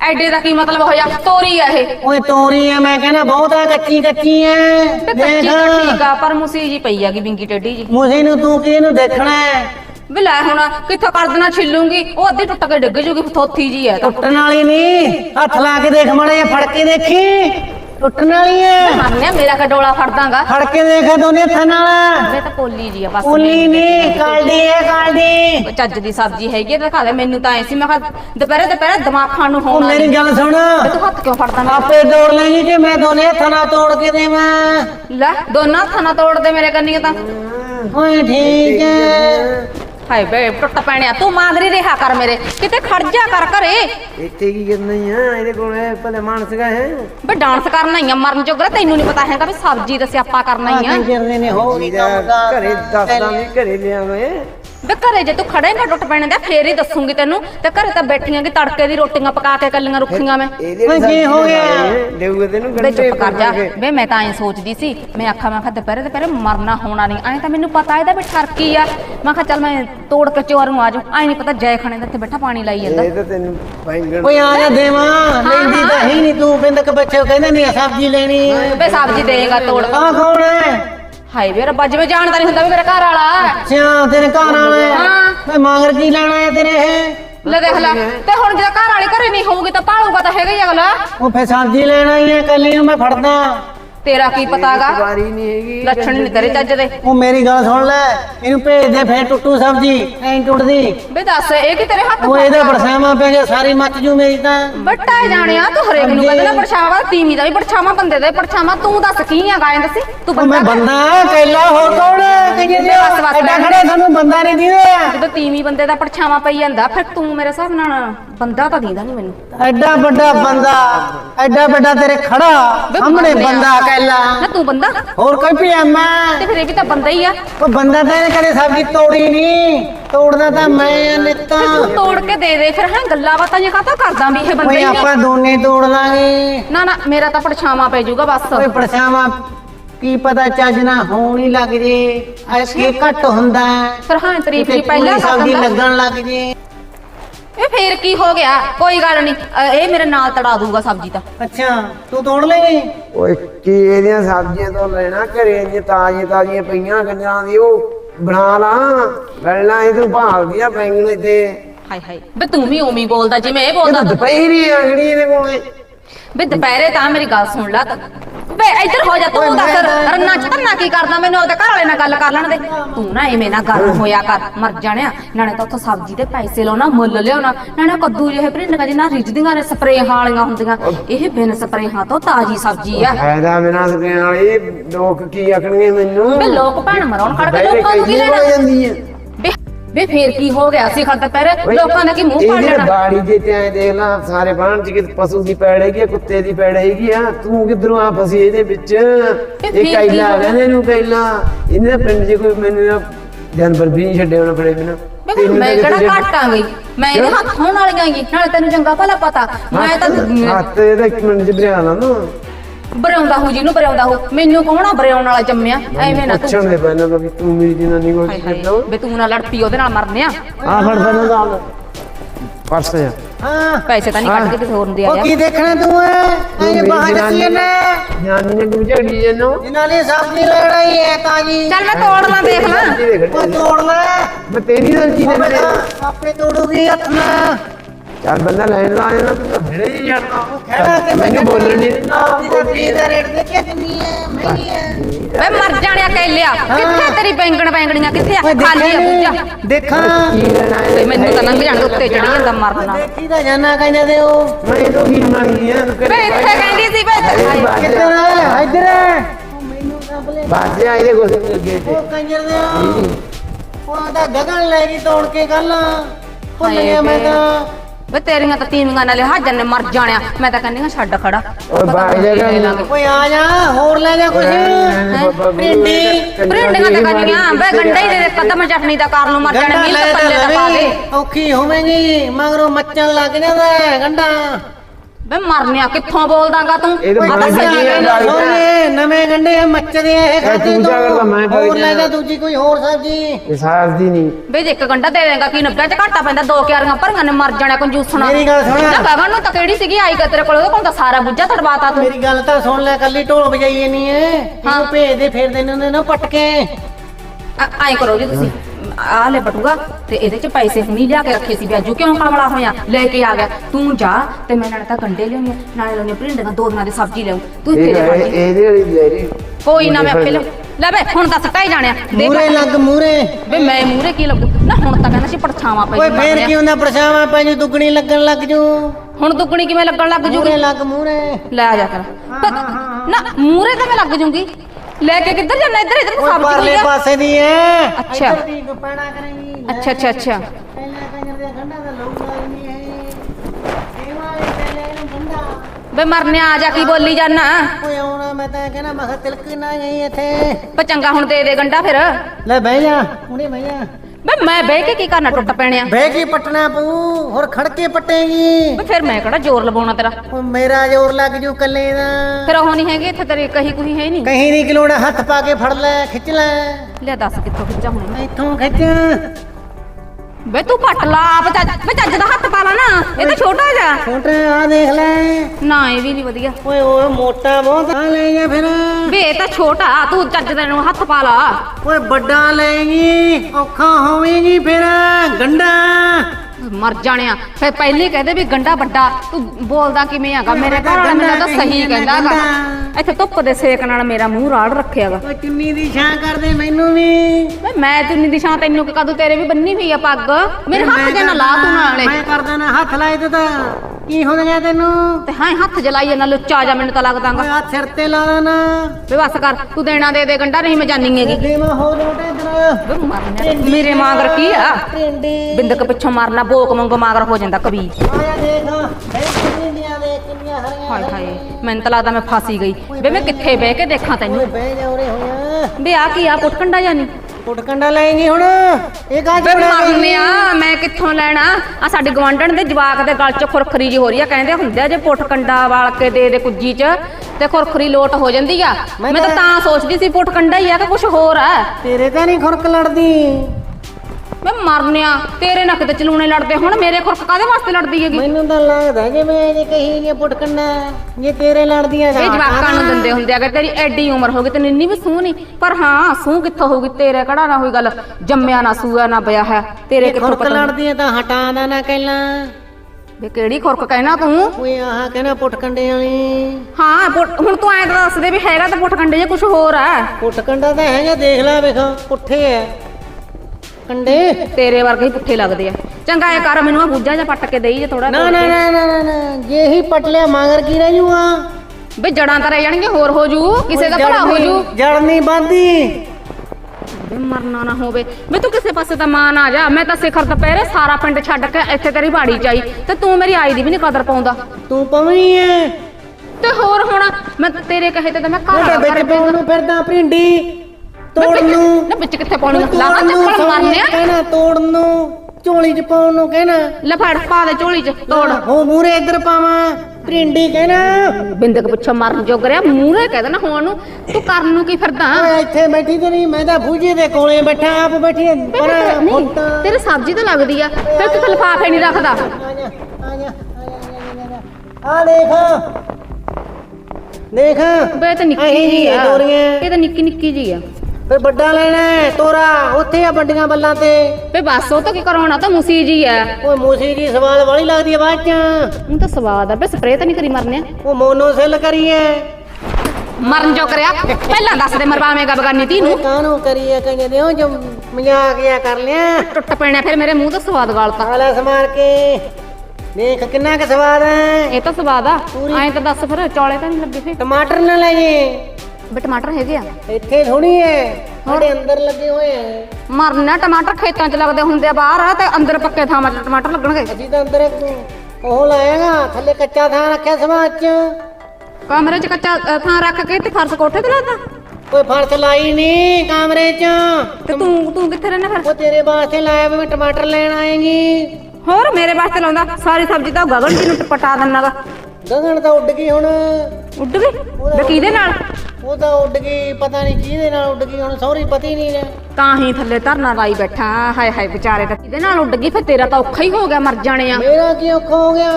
A: ਐਡੇ ਦਾ ਕੀ ਮਤਲਬ ਹੋਇਆ? ਤੋਰੀ ਆ ਇਹ।
B: ਓਏ ਤੋਰੀ ਐ ਮੈਂ ਕਹਿੰਦਾ ਬਹੁਤ ਆ ਕੱਚੀ ਕੱਚੀ ਐ।
A: ਤੇ ਕੱਚੀ ਤਾਂ ਠੀਕ ਆ ਪਰ ਮੁਸੀ ਜੀ ਪਈ ਹੈਗੀ ਬਿੰਗੀ ਟੇਢੀ ਜੀ।
B: ਮੁਝੇ ਨੂੰ ਤੂੰ ਕਿਹਨੂੰ ਦੇਖਣਾ ਐ?
A: ਵੀ ਲੈ ਹੁਣ ਕਿੱਥੋਂ ਕਰ ਦੇਣਾ ਛਿੱਲੂੰਗੀ? ਉਹ ਅੱਧੀ ਟੁੱਟ ਕੇ ਡਿੱਗ ਜੂਗੀ ਥੋਥੀ ਜੀ ਹੈ ਤਾਂ।
B: ਟੁੱਟਣ ਵਾਲੀ ਨਹੀਂ ਹੱਥ ਲਾ ਕੇ ਦੇਖ ਮਾੜਾ ਫੜ ਕੇ ਦੇਖੀ। ਟੁੱਟਣ ਵਾਲੀ ਐ
A: ਮੰਨਿਆ ਮੇਰਾ ਕਡੋਲਾ ਫੜ ਦਾਂਗਾ?
B: ਫੜ ਕੇ ਦੇਖ ਦੋਨੇ ਹੱਥਾਂ ਨਾਲ।
A: ਵੇ ਤਾਂ ਪੋਲੀ ਜੀ ਆ ਬਸ
B: ਉਲੀ ਨਹੀਂ ਕਾਲਦੀ ਐ ਕਾਲਦੀ
A: ਚੱਜ ਦੀ ਸਬਜ਼ੀ ਹੈਗੀ ਆ ਤਾਂ ਦਿਖਾ ਦੇ ਮੈਨੂੰ ਤਾਂ ਐ ਸੀ ਮੈਂ ਕਿਹਾ ਦੁਪਹਿਰੇ ਦੁਪਹਿਰੇ ਦਿਮਾਗ ਖਾਣ ਨੂੰ
B: ਉਹ
A: ਹੋਣਾ
B: ਮੇਰੀ ਗੱਲ ਸੁਣ।
A: ਤੂੰ ਹੱਥ ਕਿਉਂ ਫੜਦਾ ਮੇਰਾ?
B: ਆਪੇ ਤੋੜ ਲੈਣੀ ਕਿ ਮੈਂ ਦੋਨੇ ਹੱਥਾਂ ਨਾਲ ਤੋੜ ਕੇ ਦੇਵਾਂ।
A: ਲੈ ਦੋਨਾਂ ਹੱਥਾਂ ਨਾਲ ਤੋੜ ਦੇ ਮੇਰੇ ਕੰਨੀਆਂ ਤਾਂ।
B: ਓਏ ਠੀਕ ਐ
A: ਹਾਏ ਬੇ ਟੁੱਟ ਪੈਣਿਆ। ਤੂੰ ਮਾਂਦਰੀ ਰਿਹਾ ਕਰ ਮੇਰੇ। ਕਿਤੇ ਖੜ ਜਾ ਕਰ ਘਰੇ।
C: ਇੱਥੇ ਕੀ ਕਰਨਾ ਹੀ ਆ? ਇਹਦੇ ਕੋਲ ਇਹ ਭਲੇ ਮਾਨਸਗਾ ਹੈ।
A: ਬੇ ਡਾਂਸ ਕਰਨਾ ਹੀ ਆ ਮਰਨ ਜੋਗਰਾ ਤੈਨੂੰ ਨਹੀਂ ਪਤਾ ਹੈਗਾ ਵੀ ਸਬਜ਼ੀ ਦਾ ਸਿਆਪਾ ਕਰਨਾ ਹੀ ਆ।
B: ਨੇ ਹੋ ਨਹੀਂ ਕੰਮ ਕਾਰ
C: ਘਰੇ ਦੱਸਦਾ ਨਹੀਂ ਘਰੇ ਲਿਆਵੇ
A: ਵੇ ਘਰੇ ਜੇ ਤੂੰ ਖੜੇਂਗਾ ਟੁੱਟ ਪੈਣੇ ਦਾ ਫੇਰ ਹੀ ਦੱਸੂਗੀ ਤੈਨੂੰ। ਤੇ ਘਰੇ ਤਾਂ ਬੈਠੀਆਂ ਕਿ ਤੜਕੇ ਦੀ ਰੋਟੀਆਂ ਪਕਾ ਕੇ ਕੱਲੀਆਂ ਰੁੱਖੀਆਂ ਮੈਂ।
B: ਓਏ ਕੀ ਹੋ ਗਿਆ?
C: ਦੇਊਗਾ ਤੈਨੂੰ
A: ਵੇ ਚੁੱਪ ਕਰ ਜਾ।
C: ਕੇ।
A: ਵੇ ਮੈਂ ਤਾਂ ਐਂ ਸੋਚਦੀ ਸੀ ਮੈਂ ਆਖਾਂ ਮੈਂ ਆਖਾਂ ਦੁਪਹਿਰੇ ਦੁਪਹਿਰੇ ਮਰਨਾ ਹੋਣਾ ਨਹੀਂ। ਐਂ ਤਾਂ ਮੈਨੂੰ ਪਤਾ ਇਹਦਾ ਵੀ ਠਰਕੀ ਆ। ਮੈਂ ਕਿਹਾ ਚੱਲ ਮੈਂ ਤੋੜ ਕੇ ਚੋਰੂ ਆ ਜਾਊਂ। ਐਂ ਨਹੀਂ ਪਤਾ ਜੈ ਖਾਣੇ ਦਾ ਇੱਥੇ ਬੈਠਾ ਪਾਣੀ ਲਾਈ ਜਾਂਦਾ।
C: ਇਹ ਤਾਂ ਤੈਨੂੰ ਬੈਂਗਣ
B: ਓਏ ਆ ਜਾ ਦੇਵਾਂ। ਲੈਂਦੀ ਤਾਂ ਹੀ। ਨਹੀਂ ਤੂੰ। ਬਿੰਦਕ ਬੱਚੇ ਕਹਿੰਦੇ ਨਹੀਂ ਸਬਜ਼ੀ ਲੈਣੀ। ਹੈ
A: ਵੇ ਸਬਜ਼ੀ ਦੇਗਾ ਤੋੜ।
B: ਆ ਕੌਣ ਹੈ?
A: ਹਾਏ ਵੇ ਰੱਬਾ ਜਿਵੇਂ ਜਾਣਦਾ ਨਹੀਂ ਹੁੰਦਾ ਵੀ ਮੇਰਾ ਘਰ ਵਾਲਾ
B: ਅੱਛਾ ਤੇਰੇ ਘਰ ਵਾਲਾ ਹੈ।
A: ਹਾਂ।
B: ਮੈਂ ਮਾਂਗਰ ਕੀ ਲੈਣਾ ਹੈ ਤੇਰੇ ਇਹ?
A: ਲੈ ਦੇਖ ਲੈ ਤੇ ਹੁਣ ਜੇ ਘਰ ਵਾਲੀ ਘਰੇ ਨਹੀਂ ਹੋਊਗੀ ਤਾਂ ਪਾਲੂਗਾ ਤਾਂ ਹੈਗਾ ਹੀ ਅਗਲਾ।
B: ਉਹ ਫੇ ਸਬਜ਼ੀ ਲੈਣਾ ਹੀ ਹੈ ਕੱਲੀ ਨੂੰ ਮੈਂ ਫੜਦਾ।
A: ਤੇਰਾ ਕੀ ਪਤਾਗਾ
C: ਵਾਰੀ ਨਹੀਂ ਹੈਗੀ
A: ਲੱਛਣ ਨਹੀਂ ਤੇਰੇ ਚੱਜ ਦੇ।
B: ਉਹ ਮੇਰੀ ਗੱਲ ਸੁਣ ਲੈ ਇਹਨੂੰ ਭੇਜ ਦੇ ਫੇਰ ਟੁੱਟੂ ਸਬਜ਼ੀ ਐਂ ਟੁੱਟਦੀ।
A: ਵੇ ਦੱਸ ਇਹ ਕੀ ਤੇਰੇ ਹੱਥ
B: ਉਹ ਇਹਦਾ ਬਰਸਾਵਾ ਪੈ ਗਿਆ ਸਾਰੀ ਮੱਚ ਜੂ ਮੇਰੀ ਤਾਂ।
A: ਬੱਟਾ ਜਾਣਿਆ ਤੂੰ ਹਰੇਕ ਨੂੰ ਕਹਿੰਦਾ ਨਾ ਪਰਛਾਵਾ ਤੀਵੀਂ ਦਾ ਵੀ ਪਰਛਾਵਾ ਬੰਦੇ ਦਾ ਵੀ ਪਰਛਾਵਾ ਤੂੰ ਦੱਸ ਕੀ ਆ ਗਾਇਨ ਦੱਸੀ? ਤੂੰ
B: ਉਹ ਮੈਂ
A: ਬੰਦਾ
B: ਬੰਦਾ ਕੈਲਾ ਹੋ ਕੌਣ ਕਹੀਏ ਜੀ
A: ਬਸ, ਬਸ,
B: ਐਡਾ
A: ਬਸ।
B: ਖੜਾ ਤੁਹਾਨੂੰ ਬੰਦਾ ਨਹੀਂ ਦਿੰਦਾ।
A: ਜਦੋਂ ਤੀਵੀਂ ਬੰਦੇ ਦਾ ਪਰਛਾਵਾ ਪਈ ਜਾਂਦਾ ਫਿਰ ਤੂੰ ਮੇਰੇ ਹਿਸਾਬ ਨਾਲ ਬੰਦਾ ਤਾਂ ਦੀਦਾ ਨਹੀਂ ਮੈਨੂੰ।
B: ਐਡਾ ਵੱਡਾ ਬੰਦਾ। ਐਡਾ ਵੱਡਾ ਤੇਰੇ ਖੜਾ ਸਾਹਮਣੇ। ਬੰਦਾ ਕੈਲਾ
A: ਨਾ ਤੂੰ ਬੰਦਾ।
B: ਹੋਰ ਕੋਈ ਪਜਾਮਾ
A: ਤੇ ਫਿਰ ਇਹ ਵੀ ਤਾਂ ਬੰਦਾ ਹੀ ਆ।
B: ਉਹ ਬੰਦਾ ਤਾਂ ਇਹਨੇ ਕਦੇ ਸਬਜ਼ੀ ਤੋੜੀ ਨਹੀਂ। ਤੋੜਦਾ ਤਾਂ ਮੈਂ ਆ ਨਿੱਤਾ।
A: ਤੇ ਤੋੜ ਕੇ ਦੇ ਦੇ ਫਿਰ ਹਾਂ ਗੱਲਾਂ ਬਾਤਾਂ ਜਿਹਾ ਕਾਹਤੋਂ ਕਰਦਾ ਵੀ ਇਹ ਬੰਦਾ
B: ਓਏ
A: ਹੀ
B: ਆਪਾਂ ਦੋਨੇ ਤੋੜ ਲਾਂਗੇ।
A: ਨਾ ਨਾ ਮੇਰਾ ਤਾਂ ਪਰਛਾਵਾਂ ਪੈ ਜਾਊਗਾ ਬਸ।
B: ਓਏ ਪਰਛਾਵਾਂ ਕੀ ਪਤਾ ਚੱਜ ਨਾ ਹੋਣ ਹੀ ਲੱਗ ਜੇ। ਐਸ ਘੱਟ ਹੁੰਦਾ। ਹੈ।
A: ਫਿਰ ਹਾਂ ਤਾਰੀਫ ਦੀ ਪਹਿਲਾਂ
B: ਸਬਜ਼ੀ ਲੱਗਣ ਲੱਗ ਜੇ।
A: ਇਹ ਫੇਰ ਕੀ ਹੋ ਗਿਆ? ਕੋਈ ਗੱਲ ਨਹੀਂ। ਅ, ਇਹ ਮੇਰੇ ਨਾਲ ਤੜਾ ਦੂਗਾ ਸਬਜ਼ੀ ਤਾਂ।
B: ਅੱਛਾ ਤੂੰ ਤੋੜ ਲੇਗੀ
C: ਓਏ ਕੀ ਇਹਦੀਆਂ ਸਬਜ਼ੀਆਂ ਤੋਂ ਲੈਣਾ? ਘਰੇ ਦੀਆਂ ਤਾਜ਼ੀਆਂ ਤਾਜ਼ੀਆਂ ਪਈਆਂ ਕੰਜਰਾਂ ਦੀ ਉਹ ਬਣਾ ਲਾ। ਗੱਲਾਂ ਇਹ ਤੂੰ ਭਾਲਦੀਆਂ ਬੈਂਗਣ ਤੇ
A: ਹਾਏ ਹਾਏ ਬੇ ਤੂੰ ਵੀ ਉਵੇਂ ਹੀ ਬੋਲਦਾ ਜਿਵੇਂ ਇਹ
C: ਇਹ
A: ਬੋਲਦਾ
C: ਤਾਂ। ਦੁਪਹਿਰੀ ਆਗੜੀ ਇਹਦੇ ਕੋਲੇ।
A: ਬੇ ਦੁਪਹਿਰੇ ਤਾਂ ਮੇਰੀ ਗੱਲ ਸੁਣ ਲੈ ਤੂੰ। ਬੇ ਇੱਧਰ ਹੋ ਜਾ ਤੂੰ ਦੱਸ ਰੰਨਾ ਚ ਧੰਨਾ ਕੀ ਕਰਦਾ? ਮੈਨੂੰ ਉਹਦੇ ਘਰ ਵਾਲੇ ਨਾਲ ਗੱਲ ਕਰ ਲੈਣ ਦੇ। ਤੂੰ ਨਾ ਐਵੇਂ ਨਾ ਗੱਲ ਹੋਇਆ ਕਰ ਮਰ ਜਾਣਿਆ। ਨਾਲੇ ਤਾਂ ਉੱਥੋਂ ਸਬਜ਼ੀ ਦੇ ਪੈਸੇ ਲਾਉਣਾ ਮੁੱਲ ਲਿਆਉਣਾ। ਨਾਲੇ ਕੱਦੂ ਜਿਹੇ ਭਰਿੰਡਾਂ ਜਿੰਨਾ ਰਿਜਦੀਆਂ ਨੇ ਸਪਰੇਅ ਵਾਲੀਆਂ ਹੁੰਦੀਆਂ। ਇਹ ਬਿਨ ਸਪਰੇਹਾਂ ਤੋਂ ਤਾਜ਼ੀ ਸਬਜ਼ੀ ਆ।
C: ਫਾਇਦਾ ਬਿਨਾਂ ਸਕਿਆਂ ਵਾਲੀ ਲੋਕ ਕੀ ਆਖਣਗੇ ਮੈਨੂੰ?
A: ਬੇ ਲੋਕ ਭੈਣ ਮਰਾਉਣ ਖੜ ਕੇ ਲੋਕਾਂ ਨੂੰ ਕੀ ਲੈਣਾ? ਬੇ ਫੇਰ ਕੀ ਹੋ ਗਿਆ? ਸੀ ਦੁਪਹਿਰੇ
C: ਓਏ,
A: ਲੋਕਾਂ ਦਾ ਕੀ ਮੂੰਹ
C: ਇਹਦੀ
A: ਲੈਣਾ।
C: ਬਾੜੀ ਜੇ ਤੇ ਐ ਦੇਖ ਲਾ ਸਾਰੇ ਬਾਣ ਚ ਕਿ ਪਸ਼ੂ ਦੀ ਪੈੜ ਹੈਗੀ ਆ, ਕੁੱਤੇ ਦੀ ਪੈੜ ਹੈਗੀ ਆ। ਤੂੰ ਕਿਧਰੋਂ ਆ ਫਸੀ ਇਹਦੇ ਵਿੱਚ?
A: ਫਿਰ
C: ਇਹ
A: ਕੀ
C: ਕੈਲਾ
A: ਹੋਇਆ?
C: ਕਹਿੰਦੇ ਨੂੰ ਕੈਲਾ। ਇਹਨੇ ਪਿੰਡ 'ਚ ਕੋਈ ਮੈਨੂੰ ਨਾ ਜਾਨਵਰ ਵੀ ਨਹੀਂ ਛੱਡੇ ਉਹਨਾਂ ਫੜੇ ਬਿਨਾ।
A: ਮੈਂ ਕਿਹੜਾ ਘੱਟ ਗਈ? ਮੈਂ ਇਹਦੇ ਹੱਥ ਹੋਣ ਗਈ ਨਾਲੇ ਤੈਨੂੰ ਚੰਗਾ ਭਲਾ ਪਤਾ। ਮੈਂ ਤਾਂ
C: ਹੱਥ ਇਹਦਾ ਇੱਕ ਮਿੰਟ ਚ ਬਰਿਆ ਲਾ ਨਾ।
A: ਬਰਿਆਉਂਦਾ ਹੋ ਜਿਹਨੂੰ ਬਰਿਆਉਂਦਾ ਹੋ। ਮੈਨੂੰ ਕੌਣ ਆ ਬਰਿਆਉਣ ਵਾਲਾ ਜੰਮਿਆ? ਐਵੇਂ ਨਾ ਤੂੰ
C: ਪੁੱਛਣ ਦੇ ਪਹਿਲਾਂ ਤਾਂ ਵੀ ਤੂੰ ਮੇਰੀ ਜਨਾਨੀ ਕੋਲ
A: ਹਾਏ
C: ਕੀ
A: ਹਾਏ
C: ਕਰਦਾ
A: ਬੇ ਤੂੰ ਨਾ ਲੜ ਪਈ ਉਹਦੇ ਨਾਲ ਮਰਨੇ ਆ
C: ਆ ਫੜ ਪਹਿਲਾਂ ਦਾ ਪਰਸ ਆ
B: ਹਾਂ।
A: ਪੈਸੇ ਤਾਂ ਨਹੀਂ ਕੱਢ ਕੇ ਕਿਸੇ ਹੋਰ ਨੂੰ ਦੇ
B: ਉਹ
A: ਆ
B: ਕੀ ਦੇਖਣਾ ਤੂੰ ਐ? ਇਹ ਬਾਹਰ ਦੱਸੀ ਨਾ
C: ਜਨਾਨੀ ਨੇ ਕਿਉਂ ਝਗੜੀ ਜਨੋ
B: ਜਿਨ੍ਹਾਂ ਨੇ ਸਬਜ਼ੀ ਲੈਣ ਆਈ ਹੈ ਤਾਜੀ
A: ਚੱਲ ਮੈਂ ਤੋੜ ਲਾਂ ਦੇਖ ਲਾਂ।
B: ਉਹ ਤੋੜ ਲੈ।
C: ਮੈਂ ਤੇਰੀ ਨਾਲ ਕੀ ਨੇ
B: ਆਪੇ ਤੋੜੂਗੀ ਹੱਥ ਨਾਲ।
C: ਚੱਲ ਬੰਦਾ ਲੈਣ ਦਾ ਆਇਆ ਨਾ ਤੂੰ ਭੇੜੇ ਹੀ ਜਾਣਾ ਮੈਨੂੰ ਬੋਲਣ ਨਹੀਂ ਦਿੰਦਾ।
B: ਸਬਜ਼ੀ ਦਾ ਰੇਟ ਦੇਖਿਆ ਕਿੰਨੀ ਹੈ ਮਹਿੰਗੀ ਹੈ
A: ਬੇ ਮਰ ਜਾਣਿਆ ਕਹਿਲਿਆ ਕਿੱਥੇ ਤੇਰੀ ਬੈਂਗਣ ਬੈਂਗਣੀਆਂ? ਕਿੱਥੇ ਆ? ਖਾਲੀ ਆ ਬੁੱਝਾ?
B: ਦੇਖਾਂ।
C: ਹੈ
A: ਮੈਨੂੰ ਤਾਂ ਲੰਘ ਜਾਣ ਉੱਤੇ ਚੜੀ ਜਾਂਦਾ ਮਰਨਾ।
B: ਦੇਖੀ ਤਾਂ ਜਾਨਾ ਕਹਿੰਦੇ ਤੇ ਉਹ।
C: ਮੈਂ ਤਾਂ ਕੀ ਮੰਗੀ ਆ? ਤੂੰ
A: ਬੇ ਇੱਥੇ ਕਹਿੰਦੀ ਸੀ ਬੇ
B: ਕਿੱਧਰ ਹੈ ਇੱਧਰ ਹੈ ਲੈ
C: ਬਾਜਿਆ ਇਹਦੇ ਕੋਲ ਲੱਗੇ ਤੇ।
B: ਉਹ ਕੰਜਰ ਦੇ ਉਹ। ਤਾਂ ਗਗਨ ਲੈ ਗਈ ਤੋੜ ਕੇ ਗੱਲ ਭੁੱਲ ਗਿਆ ਮੈਂ। ਤਾਂ।
A: ਬੇ ਤੇਰੀਆਂ ਤਾਂ ਤੀਵੀਆਂ ਨਾਲੇ ਹਾਜਰ ਨੇ ਮਰ ਜਾਣਿਆ ਮੈਂ ਤਾਂ ਕਹਿੰਦੀ ਹਾਂ ਛੱਡ ਖੜਾ
C: ਓਏ
A: ਲੈ
C: ਜਗਾ
B: ਓਏ ਆ ਜਾ ਹੋਰ ਲੈ ਜਾ ਕੁਛ ਭਿੰਡੀ
A: ਪ੍ਰਿੰਡਿੰਗਾਂ ਤਾਂ ਕਰਨੀਆਂ ਬੇ ਗੰਡਾ ਹੀ ਦੇ ਦੇ ਕਦਮ ਚਟਨੀ ਦਾ ਕਰ ਲੂ ਮਰ ਜਾਣਾ
B: ਲੈ
A: ਪੱਲੇ ਦਾ ਪਾ ਦੇ
B: ਔਖੀ ਹੋਵੇਂਗੀ ਮਗਰੋਂ ਮੱਚਣ ਲੱਗ ਜਾਂਦਾ ਗੰਡਾ
A: ਬੇ ਮਰਨਿਆ ਕਿੱਥੋਂ ਬੋਲਦਾਗਾ ਤੂੰ?
C: ਇਹ ਤਾਂ
A: ਆਹ ਤਾਂ
C: ਬੜੀ
A: ਸਹੀ
C: ਵਧੀਆ
A: ਗੱਲ।
B: ਓਏ ਨਵੇਂ ਗੰਡੇ ਮੱਚਦੇ ਆ ਇਹ ਖਾਤੇ
C: ਤੂੰ। ਜਾ ਕਰਦਾ, ਮੈਂ
B: ਤੋਂ
C: ਭਾਈ
B: ਹੋਰ ਲੈ ਜਾ। ਦੂਜੀ ਕੋਈ ਹੋਰ ਸਬਜ਼ੀ
C: ਇਹ ਸਾਰਦੀ ਨਹੀਂ।
A: ਬੇ ਜੇ ਇੱਕ ਗੰਡਾ ਦੇ ਦੇਗਾ ਕੀ 90 ਚ ਘਾਟਾ ਪੈਂਦਾ? ਦੋ ਕਿਆਰੀਆਂ ਭਰੀਆਂ ਨੇ ਮਰ ਜਾਣਾ ਕੰਜੂਸਣਾ
B: ਮੇਰੀ ਗੱਲ ਸੁਣ।
A: ਨਾ ਗਗਨ ਨੂੰ ਤਾਂ ਕਿਹੜੀ ਸੀਗੀ ਆਈ ਕਿ ਤੇਰੇ ਕੋਲ? ਉਹਦੇ ਕੋਲ ਤਾਂ ਸਾਰਾ ਬੁੱਝਾ ਤੜਵਾਤਾ ਤੂੰ।
B: ਮੇਰੀ ਗੱਲ ਤਾਂ ਸੁਣ ਲੈ ਕੱਲੀ ਢੋਲ ਵਜਾਈਏ ਨਹੀਂ ਐ।
A: ਹਾਂ।
B: ਇਹਨੂੰ ਭੇਜ ਦੇ ਫਿਰ ਦੇ ਨੇ ਨਾ ਪਟਕੇ।
A: ਆਏ ਕਰੋ ਜੀ ਤੁਸੀਂ। ਆ ਲੈ ਬਟੂਗਾ ਤੇ ਇਹਦੇ ਚ ਪੈਸੇ ਹੁਣੀ ਲਿਆ ਕੇ ਰੱਖੇ ਸੀ ਵਿਆਜੂ ਕਿਉਂ ਕਮਲਾ ਹੋਇਆ? ਲੈ ਕੇ ਆ ਗਿਆ। ਤੂੰ ਜਾ ਤੇ ਮੈਂ ਨਾਲੇ ਤਾਂ ਗੰਡੇ ਲਿਆਉਣੀ ਨਾਲੇ ਲਾਉਣੀ ਭਿੰਡੀਆਂ ਦੋ ਦਿਨਾਂ ਦੀ ਸਬਜ਼ੀ ਲਿਆਉਂ। ਤੂੰ
C: ਇਹਦੇ ਵਾਲੀ ਲੈ ਰਹੀ
A: ਕੋਈ ਨਾ ਮੈਂ ਆਪੇ। ਲੈ ਬੇ ਹੁਣ ਦੱਸ ਕਾਈ ਜਾਣਿਆ ਦੇ
B: ਮੂਰੇ ਲੱਗ ਮੂਰੇ
A: ਬੇ ਮੈਂ ਮੂਰੇ ਕੀ ਲੱਗੂ? ਨਾ ਹੁਣ ਤਾਂ ਕਹਿੰਦਾ ਸੀ ਪਰਛਾਵਾਂ
B: ਓਏ
A: ਨੂੰ
B: ਫੇਰ। ਕੀ ਹੁੰਦਾ ਪਰਛਾਵਾਂ ਪੈ ਜੂ? ਦੁੱਗਣੀ ਲੱਗਣ ਲੱਗ ਜੂ।
A: ਹੁਣ ਦੁੱਗਣੀ ਕਿਵੇਂ ਲੱਗਣ ਲੱਗ ਜੂਗੀ?
B: ਮੂਰੇ ਲੱਗ ਮੂਰੇ
A: ਲੈ ਆ ਜਾ ਕਰ। ਨਾ ਮੂਰੇ ਤਾਂ ਮੈਂ ਲੱਗ ਜੂਗੀ। ਲੈ ਕੇ ਕਿੱਧਰ ਜਾਣਾ? ਇੱਧਰ ਇੱਧਰ
B: ਓਏ
A: ਸਬਜ਼ੀ
B: ਪਰਲੇ
A: ਆ।
B: ਪਾਸੇ ਦੀ ਐ।
A: ਅੱਛਾ।
B: ਦੀ ਕਰੇਂਗੀ।
A: ਅੱਛਾ ਅੱਛਾ ਅੱਛਾ।
B: ਪਹਿਲਾਂ ਕੰਜਰ ਦੇ ਗੰਡਾ ਦਾ ਲਊਗਾ ਹੀ ਨਹੀਂ ਹੈ ਇਹ ਵਾਲੇ ਪਹਿਲੇ ਇਹਨੂੰ ਗੰਡਾ
A: ਬੇ ਮਰਨੇ ਆ ਜਾ ਕੀ ਬੋਲੀ ਜਾਨਾ?
B: ਓਏ ਆਉਣਾ ਮੈਂ ਤਾਂ ਕਹਿੰਦਾ ਮੈਂ ਕਿਹਾ ਤਿਲਕ ਨਾ ਗਈ ਇੱਥੇ।
A: ਬੇ ਚੰਗਾ ਹੁਣ ਦੇ ਦੇ ਗੰਡਾ ਫਿਰ।
B: ਲੈ ਬਹਿ ਜਾ। ਹੁਣੇ ਬਹਿ ਜਾ।
A: ਬੇ ਮੈਂ ਬਹਿ ਕੇ ਕੀ ਕਰਨਾ ਟੁੱਟ ਪੈਣਿਆ
B: ਬਹਿ ਕੇ ਪਟਣਾ ਪਊ ਹੋਰ ਖੜ ਕੇ ਪਟੇਗੀ।
A: ਬੇ ਫਿਰ ਮੈਂ ਕਿਹੜਾ ਜ਼ੋਰ ਲਵਾਉਣਾ ਤੇਰਾ?
B: ਮੇਰਾ ਜ਼ੋਰ ਲੱਗ ਜੂ ਕੱਲੇ ਦਾ।
A: ਫਿਰ ਉਹ ਨਹੀਂ ਹੈਗੇ ਇੱਥੇ ਤੇਰੇ ਕਹੀ ਕੁਹੀ ਹੈ ਨਹੀਂ।
B: ਕਹੀਂ ਦੀ ਕਿਲੋੜਾ ਹੱਥ ਪਾ ਕੇ ਫੜ ਲੈ ਖਿੱਚ ਲੈ।
A: ਲੈ ਦੱਸ ਕਿੱਥੋਂ ਖਿੱਚਾ ਹੁਣ।
B: ਇੱਥੋਂ ਖਿੱਚ।
A: ਬੇ ਤੂੰ ਪੱਟ ਲਾ ਆਪ ਚੱਜ ਬੇ ਚੱਜ ਦਾ ਹੱਥ ਪਾ ਲਾ ਨਾ। ਇਹ ਤਾਂ ਛੋਟਾ ਜਾ
B: ਛੋਟੇ ਆ ਦੇਖ ਲੈ।
A: ਨਾ ਇਹ ਵੀ ਨਹੀਂ ਵਧੀਆ।
B: ਓਏ ਓਏ ਮੋਟਾ ਬਹੁਤ। ਆ ਲੈ ਜਾ ਫਿਰ।
A: ਇਹ ਤਾਂ ਛੋਟਾ ਤੂੰ ਚੱਜ ਦੇ ਨੂੰ ਹੱਥ ਪਾ ਲਾ।
B: ਓਏ ਵੱਡਾ ਲੈਗੀ ਔਖਾ ਹੋਵੇਗੀ ਫਿਰ ਗੰਡਾ।
A: ਮਰ ਜਾਣਿਆ। ਫਿਰ ਪਹਿਲੇ ਕਹਦੇ ਵੀ ਗੰਡਾ ਵੱਡਾ ਤੂੰ ਬੋਲਦਾ ਕਿਵੇਂ ਹੈਗਾ? ਮੇਰੇ ਘਰ ਵਾਲਾ ਮੈਨੂੰ ਤਾਂ ਸਹੀ ਕਹਿੰਦਾ ਹੈਗਾ। ਇੱਥੇ ਧੁੱਪ ਦੇ ਸੇਕ ਨਾਲ ਮੇਰਾ ਮੂੰਹ ਰਾੜ ਰੱਖਿਆਗਾ।
B: ਓਏ ਕਿੰਨੀ ਦੀ ਛਾਂ ਕਰਦੇ ਮੈਨੂੰ ਵੀ।
A: ਵੇ ਮੈਂ ਤੈਨੂੰ ਦਿਸ਼ਾ ਤੈਨੂੰ ਕਿ ਕਦੋਂ ਤੇਰੇ ਵੀ ਬੰਨੀ ਹੋਈ ਆ ਪੱਗ? ਮੇਰੇ ਹੱਥ ਦੇ ਨਾਲ ਲਾ ਤੂੰ ਨਾਲੇ
B: ਮੈਂ ਕਰਦਾ ਨਾ ਹੱਥ ਲਾਏ ਤੇ ਤਾਂ। ਕੀ ਹੋ ਗਿਆ ਤੈਨੂੰ?
A: ਤੇ ਹਾਂ ਹੱਥ ਜਲਾਈ ਜਾਂਦਾ ਲੁੱਚਾ ਜਾ ਮੈਨੂੰ ਤਾਂ ਲੱਗਦਾਗਾ
B: ਓਏ ਆ ਸਿਰ ਤੇ ਲਾ ਲੈਣਾ
A: ਵੇ ਬਸ ਕਰ ਤੂੰ ਦੇਣਾ ਦੇ ਦੇ ਗੰਡਾ ਨਹੀਂ ਮੈਂ ਜਾਣੀ ਹੈਗੀ।
B: ਦੇ ਮੈਂ ਹੋ ਲੋਟੇ ਇਧਰ।
A: ਵੇ ਮਰਨਾ। ਮੇਰੇ ਮਾਂਗਰ ਕੀ ਆ?
B: ਪਿੰਡੀ
A: ਬਿੰਦਕ ਪਿੱਛੋਂ ਮਾਰਨਾ ਬੋਕ ਮੰਗੋ ਮਾਂਗਰ ਹੋ ਜਾਂਦਾ ਕਬੀ
B: ਆਇਆ ਦੇਖ ਇਹ ਕਿੰਨੀਆਂ ਦੇ ਕਿੰਨੀਆਂ ਹਰੀਆਂ
A: ਹਾਏ ਹਾਏ ਮੈਨੂੰ ਤਾਂ ਲੱਗਦਾ ਮੈਂ ਫਾਸੀ ਗਈ। ਵੇ ਮੈਂ ਕਿੱਥੇ ਬਹਿ ਕੇ ਦੇਖਾਂ
B: ਓਏ
A: ਤੈਨੂੰ
B: ਬਹਿ ਜਾ ਉਰੇ ਹੋਇਆ
A: ਵੇ ਆ ਕੀ ਆ ਪੁੱਟ ਕੰਡਾ ਜਾਨੀ
B: ਪੁੱਟ ਕੰਡਾ ਲੈਂਗੀ ਹੁਣ? ਇਹ ਗਾਜ
A: ਵੇ ਮਰਨੇ ਆ ਮੈਂ ਕਿੱਥੋਂ ਲੈਣਾ? ਆ ਸਾਡੇ ਗਵਾਂਢਣ ਦੇ ਜਵਾਕ ਦੇ ਗਲ 'ਚ ਖੁਰਖਰੀ ਜੀ ਹੋ ਰਹੀ ਆ ਕਹਿੰਦੇ ਹੁੰਦੇ ਆ ਜੇ ਪੁੱਟ ਕੰਡਾ ਵਾਲ ਕੇ ਦੇ ਦੇ ਕੁੱਜੀ 'ਚ ਤੇ ਖੁਰਖਰੀ ਲੋਟ ਹੋ ਜਾਂਦੀ ਆ।
B: ਮੈਂ
A: ਤਾਂ
B: ਤਾਂ-
A: ਤਾਂ ਸੋਚਦੀ ਸੀ ਪੁੱਟ ਕੰਡਾ ਹੀ ਆ ਕਿ ਕੁਝ ਹੋਰ ਆ।
B: ਤੇਰੇ ਤਾਂ ਨਹੀਂ ਖੁਰਕ ਲੜਦੀ।
A: ਮੈਂ ਮਰਨਿਆ ਤੇਰੇ ਨੱਕ ਤੇ ਚਲੂਣੇ ਲੜਦੇ ਹੁਣ ਮੇਰੇ ਖੁਰਕ ਕਾਦੇ ਵਾਸਤੇ ਲੜਦੀ ਹੈਗੀ?
B: ਮੈਨੂੰ ਤਾਂ ਲੱਗਦਾ ਜਿਵੇਂ ਜੇ ਕਹੀ ਨਹੀਂ ਪੁੱਟ ਕੰਡਾ ਜੇ ਤੇਰੇ ਲੜਦੀਆਂ
A: ਇਹ ਜਵਾਕਾਂ ਨੂੰ ਦਿੰਦੇ ਹੁੰਦੇ ਆ ਕਿ ਤੇਰੀ ਐਡੀ ਉਮਰ ਹੋ ਗਈ ਤੇ ਨਿੰਨੀ ਵੀ ਸੂਹ ਨਹੀਂ। ਪਰ ਹਾਂ ਸੂਹ ਕਿੱਥੋਂ ਹੋਊਗੀ? ਤੇਰੇ ਕਿਹੜਾ ਨਾ ਹੋਈ ਗੱਲ? ਜੰਮਿਆ ਨਾ ਸੂਆ ਨਾ ਬਿਆ ਹੈ। ਤੇਰੇ
B: ਇਹ
A: ਕਿੱਥੋਂ
B: ਖੁਰਕ ਲੜਦੀਆਂ ਤਾਂ ਹਟਾ ਦਾ ਨਾ ਕਹਿਲਾਂ
A: ਵੇ ਕਿਹੜੀ ਖੁਰਕ ਕਹਿਣਾ ਤੂੰ?
B: ਓਏ ਆਹ ਕਹਿੰਦਾ ਪੁੱਟ ਕੰਡੇ ਵਾਲੀ
A: ਹਾਂ ਹੁਣ ਤੂੰ ਐਂ ਦੱਸ ਦੇ ਵੀ ਹੈਗਾ ਤਾਂ ਪੁੱਟ ਕੰਡੇ ਜੇ ਕੁਝ ਹੋਰ ਆ
B: ਪੁੱਟ ਕੰਡਾ ਤਾਂ ਹੈਗਾ ਦੇਖ ਲੈ ਵੇਖ ਪੁੱਠੇ ਐ ਕੰਡੇ?
A: ਤੇਰੇ ਵਰਗੇ ਹੀ ਪੁੱਠੇ ਲੱਗਦੇ ਆ। ਚੰਗਾ ਇਹ ਕਰ ਮੈਨੂੰ ਆ ਬੂਝਾ ਜਿਹਾ ਪੱਟ ਕੇ ਦੇਈ ਜੇ ਥੋੜਾ
B: ਨਾ ਨਾ ਨਾ ਨਾ ਨਾ, ਨਾ ਜੇ ਹੀ ਪਟ ਲਿਆ ਮਾਂਗਰ ਕੀ ਰਹਿ ਜੂਆ
A: ਵੇ ਜੜਾਂ ਤਾਂ ਰਹਿ ਜਾਣਗੇ ਹੋਰ ਹੋ ਜੂ? ਕਿਸੇ ਦਾ ਭਲਾ ਹੋ ਜੂ?
B: ਜੜ ਨਹੀਂ ਬਾਂਦੀ
A: ਵੇ ਮਰਨਾ ਨਾ ਹੋਵੇ। ਵੇ ਤੂੰ ਕਿਸੇ ਪਾਸੇ ਤਾਂ ਮਾਂ ਨਾ ਜਾ। ਮੈਂ ਤਾਂ ਸਿਖਰ ਦੁਪਹਿਰੇ ਸਾਰਾ ਪਿੰਡ ਛੱਡ ਕੇ ਇੱਥੇ ਤੇਰੀ ਬਾੜੀ ਚ ਆਈ। ਤੇ ਤੂੰ ਮੇਰੀ ਆਈ ਦੀ ਵੀ ਨਹੀਂ ਕਦਰ ਪਾਉਂਦਾ।
B: ਤੂੰ ਪਵਣੀ ਐ।
A: ਤੇ ਹੋਰ ਹੁਣ ਮੈਂ ਤੇਰੇ ਕਹੇ ਤੇ ਤਾਂ ਮੈਂ ਘਰ
B: ਵਿੱਚ
A: ਕਰ
B: ਪਾਉਣ ਨੂੰ ਫਿਰਦਾ ਭਿੰਡੀ ਤੋੜਨ। ਨੂੰ
A: ਨਾ ਵਿੱਚ ਕਿੱਥੇ ਪਾਉਣੀ?
B: ਤੋੜਨ
A: ਲਾਵਾ
B: ਨੂੰ
A: ਚੱਪਲ ਮਾਰਨਿਆ
B: ਕਹਿਣਾ ਤੋੜਨ। ਨੂੰ ਝੋਲੀ ਚ ਪਾਉਣ ਨੂੰ ਕਹਿਣਾ।
A: ਲੈ ਫੜ ਪਾ ਦੇ ਝੋਲੀ ਚ ਤੋੜ।
B: ਹੋ ਮੂਰੇ ਇੱਧਰ ਪਾਵਾਂ। ਭਿੰਡੀ ਕਹਿਣਾ।
A: ਬਿੰਦਕ ਪਿੱਛੋਂ ਮਾਰਨ ਜੋਗ ਰਿਆ ਮੂਹਰੇ ਕਹਿ ਦੇਣਾ ਹੁਣ ਨੂੰ। ਤੂੰ ਕਰਨ ਨੂੰ ਕੀ ਫਿਰਦਾ?
B: ਓਏ ਇੱਥੇ ਬੈਠੀ ਤੇ ਨਹੀਂ। ਮੈਂ ਤਾਂ ਫੂਜੀ ਦੇ ਕੋਲੇ ਬੈਠਾ ਆਪ ਬੈਠੀ ਪਰ ਫੁੱਟ
A: ਤੇਰੇ ਸਬਜ਼ੀ ਤਾਂ ਲੱਗਦੀ ਆ। ਫਿਰ ਤੂੰ ਲਫਾਫੇ ਨਹੀਂ ਰੱਖਦਾ।
B: ਆ ਆ ਆ ਦੇਖ। ਦੇਖ।
A: ਬੇ ਤਾਂ ਨਿੱਕੀ ਜੀ ਆ। ਇਹ ਤਾਂ ਨਿੱਕੀ ਨਿੱਕੀ ਜੀ ਆ।
B: ਫਿਰ ਵੱਡਾ ਲੈਣਾ ਹੈ, ਤੋਰਾ ਉੱਥੇ ਆ ਵੱਡੀਆਂ ਬੱਲਾਂ ਤੇ।
A: ਬੇ ਬਸ ਉਹ ਤਾਂ ਕੀ ਕਰਾਉਣਾ ਤਾਂ ਮੁਸੀ ਜੀ ਆ।
B: ਓਏ ਮੂਸੀ ਜੀ ਸਵਾਲ ਵਾਲੀ ਲੱਗਦੀ ਹੈ ਬਾਅਦ ਚ।
A: ਹੁਣ ਤਾਂ ਸਵਾਦ ਆ ਬੇ ਸਪਰੇਅ ਤਾਂ ਨਹੀਂ ਕਰੀ ਮਰਨਿਆ
B: ਉਹ ਮੋਨੋ ਸੈੱਲ ਕਰੀਏ।
A: ਮਰਨ ਜੋ ਕਰਿਆ ਪਹਿਲਾਂ ਦੱਸ ਦੇ ਮਰਵਾਵੇਂਗਾ ਬਗਾਨੀ ਤੀ ਨੂੰ।
B: ਕਾਹਨੂੰ ਕਰੀਏ ਕਹਿੰਦੇ ਹੋ ਜੋ ਮਜ਼ਾਕ ਜਿਹਾ ਕਰ ਲਿਆ।
A: ਟੁੱਟ ਪੈਣਾ ਫਿਰ ਮੇਰੇ ਮੂੰਹ ਤੋਂ ਸਵਾਦ ਗਾਲਤਾ।
B: ਆਲਾ ਸਮਾਰ ਕੇ। ਦੇਖ ਕਿੰਨਾ ਕੁ ਸਵਾਦ ਹੈ।
A: ਇਹ ਤਾਂ ਸਵਾਦ ਆ। ਐਂ ਤਾਂ ਦੱਸ ਫਿਰ ਚੌਲੇ ਤਾਂ ਨਹੀਂ ਲੱਗੇ ਫੇ
B: ਟਮਾਟਰ ਨਾ ਲੈ ਜੇ।
A: ਬੇ ਟਮਾਟਰ ਹੈਗੇ ਆ।
B: ਇੱਥੇ ਥੋੜੀ ਹੈ ਸਾਡੇ ਅੰਦਰ ਲੱਗੇ ਹੋਏ ਹੈ
A: ਮਰਨਾ ਟਮਾਟਰ ਖੇਤਾਂ 'ਚ ਲੱਗਦੇ ਹੁੰਦੇ ਆ ਬਾਹਰ ਤੇ ਅੰਦਰ ਪੱਕੇ ਥਾਵਾਂ 'ਚ ਟਮਾਟਰ ਲੱਗਣਗੇ
B: ਅਸੀਂ ਤਾਂ ਅੰਦਰ ਉਹ ਲਾਏਗਾ ਥੱਲੇ ਕੱਚਾ ਥਾਂ ਰੱਖਿਆ ਸਮਾਜ ਚ।
A: ਕਮਰੇ 'ਚ ਕੱਚਾ ਅ, ਥਾਂ ਰੱਖ ਕੇ ਤੇ ਫਰਸ਼ ਕੋਠੇ ਤੇ ਲਾਤਾ?
B: ਕੋਈ ਫਰਸ਼ ਲਾਈ ਨਹੀਂ ਕਮਰੇ ਚ।
A: ਤੇ ਤੂੰ ਤੂੰ ਕਿੱਥੇ ਰਹਿਣਾ ਫਿਰ?
B: ਉਹ ਤੇਰੇ ਵਾਸਤੇ ਲਾਇਆ ਵੀ ਮੈਂ ਟਮਾਟਰ ਲੈਣ ਆਏਗੀ।
A: ਹੋਰ ਮੇਰੇ ਵਾਸਤੇ ਲਾਉਂਦਾ ਸਾਰੀ ਸਬਜ਼ੀ ਤਾਂ ਗਗਨ ਜੀ ਨੂੰ ਪਟਾ ਦਿੰਨਾਗਾ
B: ਗਗਨ ਤਾਂ ਉੱਡ ਗਈ ਹੁਣ।
A: ਉੱਡ ਗਈ? ਬੇ ਕਿਹਦੇ ਨਾਲ?
B: ਉਹ ਤਾਂ ਉੱਡ ਗਈ ਪਤਾ ਨਹੀਂ ਕਿਹਦੇ ਨਾਲ ਉੱਡ ਗਈ ਹੁਣ ਸੌਰੀ ਪਤਾ ਨਹੀਂ ਰਿਹਾ।
A: ਤਾਂ ਹੀ ਥੱਲੇ ਧਰਨਾ ਲਾਈ ਬੈਠਾ ਹਾਏ ਹਾਏ ਵਿਚਾਰੇ ਤਾਂ ਕਿਹਦੇ ਨਾਲ ਉੱਡ ਗਈ ਫਿਰ ਤੇਰਾ ਤਾਂ ਔਖਾ ਹੀ ਹੋ ਗਿਆ ਮਰ ਜਾਣੇ ਆ
B: ਮੇਰਾ ਕੀ ਔਖਾ ਹੋ ਗਿਆ?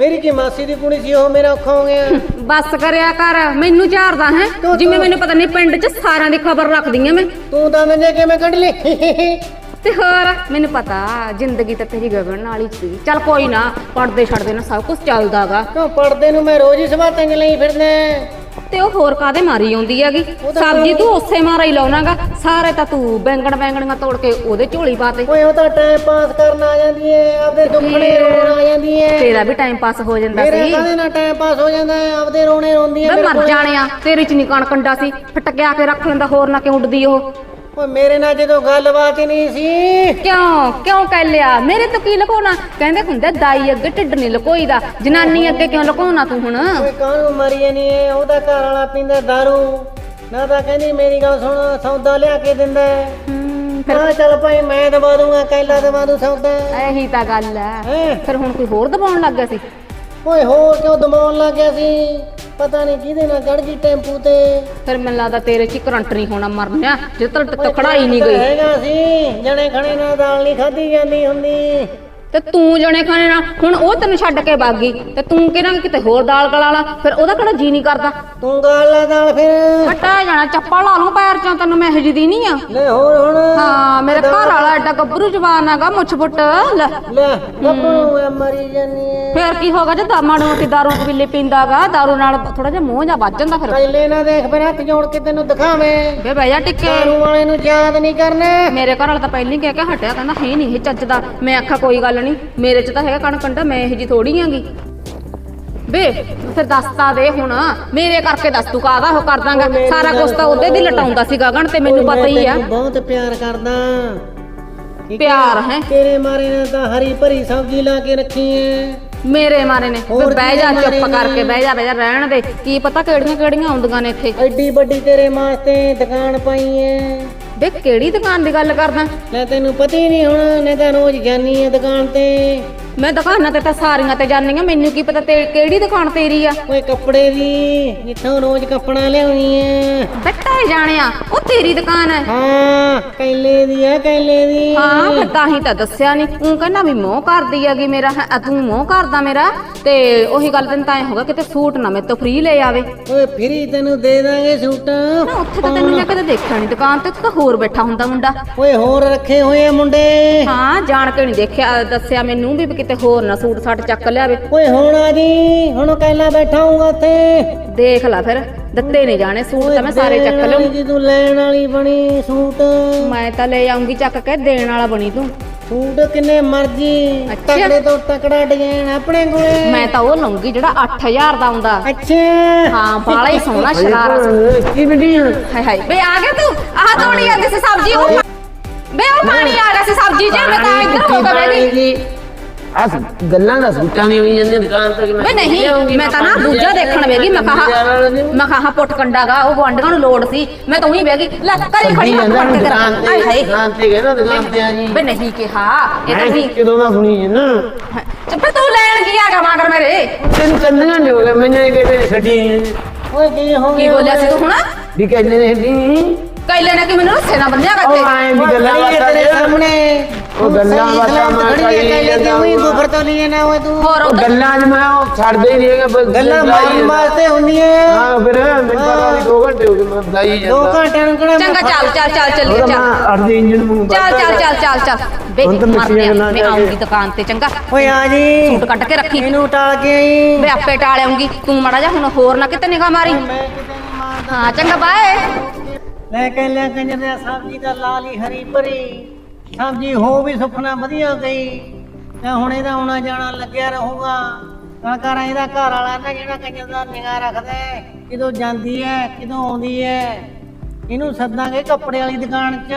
B: ਮੇਰੀ ਕੀ ਮਾਸੀ ਦੀ ਕੁੜੀ ਸੀ ਉਹ ਮੇਰਾ ਔਖਾ ਹੋ ਗਿਆ।
A: ਬਸ ਕਰਿਆ ਕਰ ਮੈਨੂੰ ਝਾਰਦਾ ਹੈ ਜਿਵੇਂ ਮੈਨੂੰ ਪਤਾ ਨਹੀਂ ਪਿੰਡ 'ਚ ਸਾਰਿਆਂ ਦੀ ਖਬਰ ਰੱਖਦੀ ਆ ਮੈਂ।
B: ਤੂੰ ਤਾਂ ਮੈਨੂੰ ਕਿਵੇਂ ਕੱਢ ਲਈ?
A: ਤੇ ਹੋਰ ਮੈਨੂੰ ਪਤਾ ਜ਼ਿੰਦਗੀ ਤਾਂ ਤੇਰੀ ਗਗਨ ਨਾਲ ਹੀ ਸੀ। ਚੱਲ ਕੋਈ ਨਾ ਪੜਦੇ ਛੱਡਦੇ ਨਾ ਸਭ ਕੁਝ ਚੱਲਦਾਗਾ।
B: ਕਿਉਂ ਪੜਦੇ ਨੂੰ ਮੈਂ ਰੋਜ਼ ਹੀ ਸਵਾਤਾਂ ਚ ਲਈ ਫਿਰਦਾ
A: ਤੇ ਉਹ ਹੋਰ ਕਾਦੇ ਮਾਰੀ ਆਉਂਦੀ ਹੈਗੀ? ਸਬਜ਼ੀ ਤੂੰ ਉਸੇ ਮਾਰਾ ਹੀ ਲਾਉਣਾਗਾ। ਸਾਰੇ ਤਾਂ ਤੂੰ ਬੈਂਗਣ ਬੈਂਗਣੀਆਂ ਤੋੜ ਕੇ ਉਹਦੇ ਝੋਲੀ ਪਾਤੇ
B: ਓਏ ਉਹ ਤਾਂ ਟਾਈਮ ਪਾਸ ਕਰਨ ਆ ਜਾਂਦੀ ਏ ਆਪਦੇ ਦੁੱਖੜੇ ਰੋਣ ਆ ਜਾਂਦੀ ਏ।
A: ਤੇਰਾ ਵੀ ਟਾਈਮ ਪਾਸ ਹੋ ਜਾਂਦਾ
B: ਮੇਰੇ
A: ਸੀ।
B: ਕਾਹਦੇ ਨਾਲ ਟਾਈਮ ਪਾਸ ਹੋ ਜਾਂਦਾ ਆਪਦੇ ਰੋਣੇ ਰੋਂਦੀ ਏ
A: ਮੈਂ ਮਰ ਜਾਣਿਆ ਤੇਰੇ ਚ ਨੀ ਕਣ ਕੰਡਾ ਸੀ। ਫਟਕਿਆ ਕੇ ਰੱਖ ਲੈਂਦਾ ਹੋਰ ਨਾ ਕਿਉਂ ਉੱਡਦੀ ਉਹ?
B: ਓਏ ਮੇਰੇ ਨਾਲ ਜਦੋਂ ਗੱਲਬਾਤ ਹੀ ਨਹੀਂ ਸੀ।
A: ਕਿਉਂ? ਕਿਉਂ ਕਹਿ ਲਿਆ? ਮੇਰੇ ਤੋਂ ਕੀ ਲੁਕਾਉਣਾ? ਕਹਿੰਦੇ ਹੁੰਦੇ ਦਾਈ ਅੱਗੇ ਢਿੱਡ ਨਹੀਂ ਲੁਕੋਈਦਾ। ਜਨਾਨੀ ਅੱਗੇ ਕਿਉਂ ਲੁਕਾਉਣਾ ਤੂੰ ਹੁਣ?
B: ਓਏ ਕਾਹਨੂੰ ਮਰੀ ਨਹੀਂ ਏ ਉਹਦਾ ਘਰ ਵਾਲਾ ਪੀਂਦਾ ਦਾਰੂ। ਨਾ ਤਾਂ ਕਹਿੰਦੀ ਮੇਰੀ ਗੱਲ ਸੁਣ ਸੌਦਾ ਲਿਆ ਕੇ ਦਿੰਦਾ ਹੈ।
A: ਹਮ,
B: ਮੈਂ ਚੱਲ ਭਾਈ ਮੈਂ ਦਵਾ ਦੂੰਗਾ ਕੈਲਾ ਦਵਾ ਦੂੰ ਸੌਦਾ।
A: ਇਹੀ ਤਾਂ ਗੱਲ ਹੈ।
B: ਹੈਂ।
A: ਫਿਰ ਹੁਣ ਕੋਈ ਹੋਰ ਦਬਾਉਣ ਲੱਗ ਗਿਆ ਸੀ?
B: ਓਏ ਹੋਰ ਕਿਉਂ ਦਮਾਉਣ ਲੱਗ ਗਿਆ ਸੀ? ਪਤਾ ਨਹੀਂ ਕਿਹਦੇ ਨਾਲ ਚੜ ਗਈ ਟੈਂਪੂ ਤੇ।
A: ਫਿਰ ਮੈਨੂੰ ਲੱਗਦਾ ਤੇਰੇ ਚ ਹੀ ਕਰੰਟ ਨਹੀਂ ਹੋਣਾ ਮਰਨਿਆ ਜੇ ਤੱਕ ਤੱਕ ਖੜਾਈ ਨਹੀਂ ਗਈ।
B: ਹੈਗਾ ਸੀ ਜਣੇ ਖਣੇ ਨਾਲ ਦਾਲ ਨਹੀਂ ਖਾਧੀ ਜਾਂਦੀ ਹੁੰਦੀ।
A: ਤੇ ਤੂੰ ਜਣੇ ਖਾਣੇ ਨਾ ਹੁਣ ਉਹ ਤੈਨੂੰ ਛੱਡ ਕੇ ਭੱਗ ਗਈ। ਤੇ ਤੂੰ ਕਿਹਨਾਂ ਕਿਤੇ ਹੋਰ ਦਾਲ ਗਲਾ ਲਾ ਫਿਰ ਉਹਦਾ ਕਿਹੜਾ ਜੀ ਨਹੀਂ ਕਰਦਾ?
B: ਤੂੰ ਗਾਲ ਲਾ ਦਾਲ ਫਿਰ।
A: ਫਟਾ ਜਾਣਾ ਚੱਪਲ ਲਾ ਲੂੰ ਪੈਰ ਚੋਂ ਤੈਨੂੰ ਮੈਂ ਇਹੋ ਜਿਹੀ ਦੀ ਨਹੀਂ ਆ।
B: ਲੈ ਹੋਰ ਹੁਣ।
A: ਹਾਂ ਮੇਰੇ ਘਰ ਵਾਲਾ ਐਡਾ ਗੱਭਰੂ ਜਵਾਨ ਹੈਗਾ ਮੁੱਛ ਫੁੱਟ ਲੈ।
B: ਲੈ ਗੱਭਰੂ ਐ ਮਰੀ ਜਾਨੀ ਐ
A: ਫੇਰ ਕੀ ਹੋਗਾ ਜੇ ਦਾਮਾ ਨੂੰ ਕਿ ਦਾਰੂ ਪੀਲੇ ਪੀਂਦਾਗਾ ਦਾਰੂ ਨਾਲ ਥੋੜਾ ਜਿਹਾ ਮੂੰਹ ਜਾ ਵੱਜ ਜਾਂਦਾ ਫਿਰ।
B: ਪਹਿਲੇ ਨਾ ਦੇਖ ਫਿਰ ਹੱਥ ਜੋੜ ਕੇ ਤੈਨੂੰ ਦਿਖਾਵੇਂ।
A: ਵੇ ਬਹਿ ਜਾ ਟਿੱਕੇ।
B: ਦਾਰੂ ਵਾਲੇ ਨੂੰ ਯਾਦ ਨਹੀਂ ਕਰਨਾ।
A: ਮੇਰੇ ਘਰ ਵਾਲਾ ਤਾਂ ਪਹਿਲਾਂ ਹੀ ਕਹਿ ਕੇ ਹਟਿਆ ਕਹਿੰਦਾ ਹੈ ਨਹੀਂ ਇਹ ਚੱਜ ਦਾ। ਮੈਂ ਆਖਾ ਕੋਈ ਗੱਲ ਨਹੀਂ ਮੇਰੇ 'ਚ ਤਾਂ ਹੈਗਾ ਕਣ ਕੰਡਾ ਮੈਂ ਇਹ ਜੀ ਥੋੜੀ ਆਂਗੀ ਬੇ ਫਿਰ ਦੱਸਤਾ ਦੇ ਹੁਣ। ਮੇਰੇ ਕਰਕੇ ਦੱਸ ਤੂੰ ਕਾਹਦਾ ਉਹ ਕਰ ਦਾਂਗਾ। ਸਾਰਾ ਕੁਝ ਤਾਂ ਉਹਦੇ ਦੀ ਲਟਾਉਂਦਾ ਸੀ ਗਗਨ ਤੇ ਮੈਨੂੰ ਪਤਾ ਹੀ ਆ।
B: ਬਹੁਤ ਪਿਆਰ ਕਰਦਾ।
A: ਪਿਆਰ ਹੈ।
B: ਤੇਰੇ ਮਾਰੇ ਨੇ ਤਾਂ ਹਰੀ ਭਰੀ ਸਬਜ਼ੀ ਲਾ ਕੇ ਰੱਖੀ ਐ।
A: ਮੇਰੇ ਮਾਰੇ ਨੇ। ਵੀ ਬਹਿ ਜਾ ਚੁੱਪ? ਕਰਕੇ ਬਹਿ ਜਾ ਬਹਿ ਜਾ ਰਹਿਣ ਦੇ। ਕੀ ਪਤਾ ਕਿਹੜੀਆਂ ਕਿਹੜੀਆਂ ਆਉਂਦੀਆਂ ਨੇ ਇੱਥੇ।
B: ਐਡੀ ਵੱਡੀ ਤੇਰੇ ਵਾਸਤੇ ਦੁਕਾਨ ਪਾਈ ਐ।
A: ਬੇ, ਕਿਹੜੀ ਦੁਕਾਨ ਦੀ ਗੱਲ ਕਰਦਾ?
B: ਲੈ ਤੈਨੂੰ ਪਤਾ ਹੀ ਨਹੀਂ ਹੁਣ ਨੇ ਤਾਂ ਰੋਜ਼ ਜਾਨੀ ਆ ਦੁਕਾਨ ਤੇ।
A: ਮੈਂ ਦੁਕਾਨਾਂ ਤੇ ਤਾਂ ਸਾਰੀਆਂ ਤੇ ਜਾਂਦੀ ਆ ਮੈਨੂੰ ਕੀ ਪਤਾ ਤੇ ਕਿਹੜੀ ਦੁਕਾਨ ਤੇਰੀ ਆ?
B: ਓਏ ਕੱਪੜੇ ਦੀ ਜਿੱਥੋਂ ਰੋਜ਼ ਕੱਪੜਾ ਲਿਆਉਣੀ ਐ
A: ਬੱਟਾ ਹੀ ਜਾਣਿਆ ਉਹ ਤੇਰੀ ਦੁਕਾਨ ਹੈ।
B: ਹਾਂ ਕੈਲੇ ਦੀ ਐ ਕੈਲੇ ਦੀ।
A: ਹਾਂ ਫਿਰ ਤਾਂ ਹੀ ਤਾਂ ਦੱਸਿਆ ਨਹੀਂ ਉਹ ਕਹਿੰਦਾ ਵੀ ਮੋਹ ਕਰਦੀ ਹੈਗੀ ਮੇਰਾ ਹੈਂ, ਤੂੰ ਮੋਹ ਕਰਦਾ ਮੇਰਾ ਤੇ ਉਹੀ ਗੱਲ ਤੈਨੂੰ ਤਾਂ ਐ ਹੋਗਾ ਕਿਤੇ ਸੂਟ ਨਾ ਮੇਰੇ ਤੋਂ ਫ੍ਰੀ ਲੈ ਆਵੇ।
B: ਓਏ ਫਰੀ ਤੈਨੂੰ ਦੇ ਦਾਂਗੇ ਸੂਟ।
A: ਨਾ ਉੱਥੇ ਤਾਂ ਤੈਨੂੰ ਮੈਂ ਕਦੇ ਦੇਖਿਆ ਨਹੀਂ ਦੁਕਾਨ ਤੇ ਤਾਂ ਹੋਰ ਬੈਠਾ ਹੁੰਦਾ ਮੁੰਡਾ।
B: ਓਏ ਹੋਰ ਰੱਖੇ ਹੋਏ ਆ ਮੁੰਡੇ।
A: ਹਾਂ ਜਾਣ ਕੇ ਨਹੀਂ ਦੇਖਿਆ ਦੱਸਿਆ ਮੈਨੂੰ ਵੀ ਕਿਤੇ ਹੋਰ ਨਾ ਸੂਟ ਸਾਟ ਚੱਕ ਲਿਆਵੇ
B: ਓਏ ਹੁਣ ਆ ਜੀ ਹੁਣ ਕੈਲਾ ਬੈਠਾ ਹੂੰਗਾ ਉੱਥੇ।
A: ਦੇਖ ਲੈ ਫਿਰ ਦਿੱਤੇ ਨਹੀਂ ਜਾਣੇ ਸੂਟ ਤਾਂ ਮੈਂ ਸਾਰੇ ਚੱਕ
B: ਵਾਲੀ ਜੀ ਤੂੰ ਲੈਣ ਵਾਲੀ ਬਣੀ ਸੂਟ।
A: ਮੈਂ ਤਾਂ ਲੈ ਆਉਂਗੀ ਚੱਕ ਕੇ ਦੇਣ ਵਾਲਾ ਬਣੀ ਤੂੰ।
B: ਸੂਟ ਕਿੰਨੇ ਮਰਜ਼ੀ
A: ਅੱਛਾ।
B: ਤਕੜੇ ਤੋਂ ਤਕੜਾ ਡਿਜ਼ਾਈਨ ਆਪਣੇ ਕੋਲੇ।
A: ਮੈਂ ਤਾਂ ਉਹ ਲਊਂਗੀ ਜਿਹੜਾ 8000 ਦਾ ਆਉਂਦਾ।
B: ਅੱਛਾ।
A: ਹਾਂ ਬਾਲਾ ਹੀ ਸੋਹਣਾ ਸ਼ਰਾਰਾ
C: ਕੀ ਬੀਡੀਆਂ
A: ਹਾਏ ਹਾਏ। ਬੇ ਆ ਗਿਆ ਤੂੰ। ਆਹ ਤੋੜੀ ਜਾਂਦੀ ਸੀ ਸਬਜ਼ੀ। ਉਹ ਬੇ ਉਹ ਪਾਣੀ ਆ ਗਿਆ ਸੀ ਸਬਜ਼ੀ ਚ। ਮੈਂ ਤਾਂ ਇੱਧਰ ਹੋ ਕੇ ਬਹਿ ਗਈ।
C: ਆ ਗੱਲਾਂ ਦਾ ਸੂਟਾਂ ਦੀ ਹੋਈ ਜਾਂਦੀਆਂ ਦੁਕਾਨ ਤੇ
A: ਬੇ ਨਹੀਂ ਮੈਂ ਤਾਂ ਨਾ ਦੂਜਾ ਦੇਖਣ ਵੇਗੀ ਮੈਂ ਕਹਾ ਮੈਂ ਕਹਾ ਪੁੱਟ ਕੰਡਾਗਾ ਉਹ ਗੁਆਂਢੀਆਂ ਨੂੰ ਲੋੜ ਸੀ ਮੈਂ ਤਾਂ ਉਹੀ ਬਹਿ ਗਈ ਲੈ ਕਰੀ ਖੜੀ ਹੱਥ ਫੜ ਕੇ
C: ਦੁਕਾਨ
A: ਹਾਏ
C: ਤੇ
A: ਹਾਏ।
C: ਦੁਕਾਨ ਤੇ ਗਏ ਨਾ ਦੁਕਾਨ ਤੇ ਆ ਜੀ।
A: ਬੇ ਨਹੀਂ ਕਿਹਾ ਇਹ ਤਾਂ
C: ਮੈਂ
A: ਵੀ
C: ਕਿਦੋਂ ਦਾ ਸੁਣੀ ਨਾ?
A: ਚੱਪ ਤੂੰ ਲੈਣ ਕੀ ਆ ਗਿਆ ਮਾਗਰ ਮੇਰੇ?
C: ਤੈਨੂੰ ਕੰਨਾਂ ਹੋ ਗਿਆ ਮੈਨੂੰ ਇਹ ਕਿਤੇ ਛੱਡੀ
B: ਓਏ ਕੀ ਹੋ
A: ਕੀ
B: ਗਿਆ
A: ਬੋਲਿਆ ਸੀ ਤੂੰ ਹੁਣ?
C: ਵੀ ਕਹਿੰਦੇ ਨੇ
A: ਨੇ ਕਿ ਨਾ।
C: ਆਏ ਵੀ
B: ਓਏ
C: ਗੱਲਾਂ
B: ਖੜੀ ਹੈ ਤੇਰੇ
C: ਬਾਤਾਂ
B: ਸਾਹਮਣੇ
C: ਉਹ ਗੱਲਾਂ
B: ਸਹੀ
C: ਬਾਤਾਂ
B: ਸਲਾਮਤ
C: ਮੈਂ
B: ਖੜੀ ਹੈ
C: ਕਰੀ
B: ਕੈਲੇ ਦੀ
C: ਜਾਂਦਾ
B: ਉਹੀ
C: ਵਾਂ।
B: ਗੁਫਰ ਤੋਂ ਲਈ ਨਾ ਓਏ ਤੂੰ
A: ਹੋਰ
C: ਉਹ
A: ਉਧਰ
C: ਗੱਲਾਂ 'ਚ ਮੈਂ ਉਹ ਛੱਡਦੇ ਹੀ ਨਹੀਂ ਹੈਗਾ ਬਸ
B: ਗੱਲਾਂ
C: ਬੁਲਾਈ
B: ਮਾਰਨ
C: ਜਾਂਦਾ।
B: ਵਾਸਤੇ ਹੁੰਦੀਆਂ
C: ਹਾਂ ਫਿਰ ਮੈਨੂੰ ਪਤਾ ਨਹੀਂ 2 ਘੰਟੇ ਹੋ ਗਏ ਮੈਂ ਬੁਲਾਈ
B: ਦੋ
C: ਜਾਂਦਾ
B: ਘੰਟਿਆਂ ਨੂੰ ਕਿਹੜਾ
A: ਚੰਗਾ ਚੱਲ ਚੱਲ ਚੱਲ ਚੱਲੀਏ
C: ਉਹਦਾ
A: ਚੱਲ
C: ਮੈਂ ਅੜਦੇ ਇੰਜਨ ਨੂੰ
A: ਚੱਲ ਚੱਲ ਚੱਲ ਚੱਲ ਚੱਲ ਬੇ
C: ਹੁਣ ਤਾਂ
A: ਮਰ
C: ਮਿੱਠੀਆਂ
A: ਗਿਆ
C: ਗੱਲਾਂ
A: ਮੈਂ
C: ਜਾ ਕੇ।
A: ਆਉਂਗੀ ਦੁਕਾਨ ਤੇ ਚੰਗਾ
B: ਓਏ ਆ ਜੀ
A: ਸੂਟ ਕੱਢ ਕੇ ਰੱਖੀ
B: ਇਹਨੂੰ ਟਾਲ ਕੇ ਆਈ
A: ਮੈਂ ਆਪੇ ਟਾਲ
B: ਲੈ ਕੇ ਲਿਆ ਕੰਜਰ ਸਬਜ਼ੀ ਦਾ ਲਾਲ ਹੀ ਹਰੀ ਭਰੀ, ਸਬਜ਼ੀ ਹੋ ਵੀ ਸੁਖਣਾ ਵਧੀਆ ਗਈ, ਤੇ ਹੁਣ ਇਹਦਾ ਆਉਣਾ ਜਾਣਾ ਲੱਗਿਆ ਰਹੂਗਾ। ਤਾਂ ਇਹਦਾ ਘਰ ਵਾਲਾ ਨਾ ਜਿਹੜਾ ਕੰਜਰ ਦਾ ਨਿਗਾਹ ਰੱਖਦਾ ਕਿਦੋਂ ਜਾਂਦੀ ਹੈ, ਕਿਦੋਂ ਆਉਂਦੀ ਹੈ। ਇਹਨੂੰ ਸੱਦਾਂਗੇ ਕੱਪੜੇ ਵਾਲੀ ਦੁਕਾਨ 'ਚ।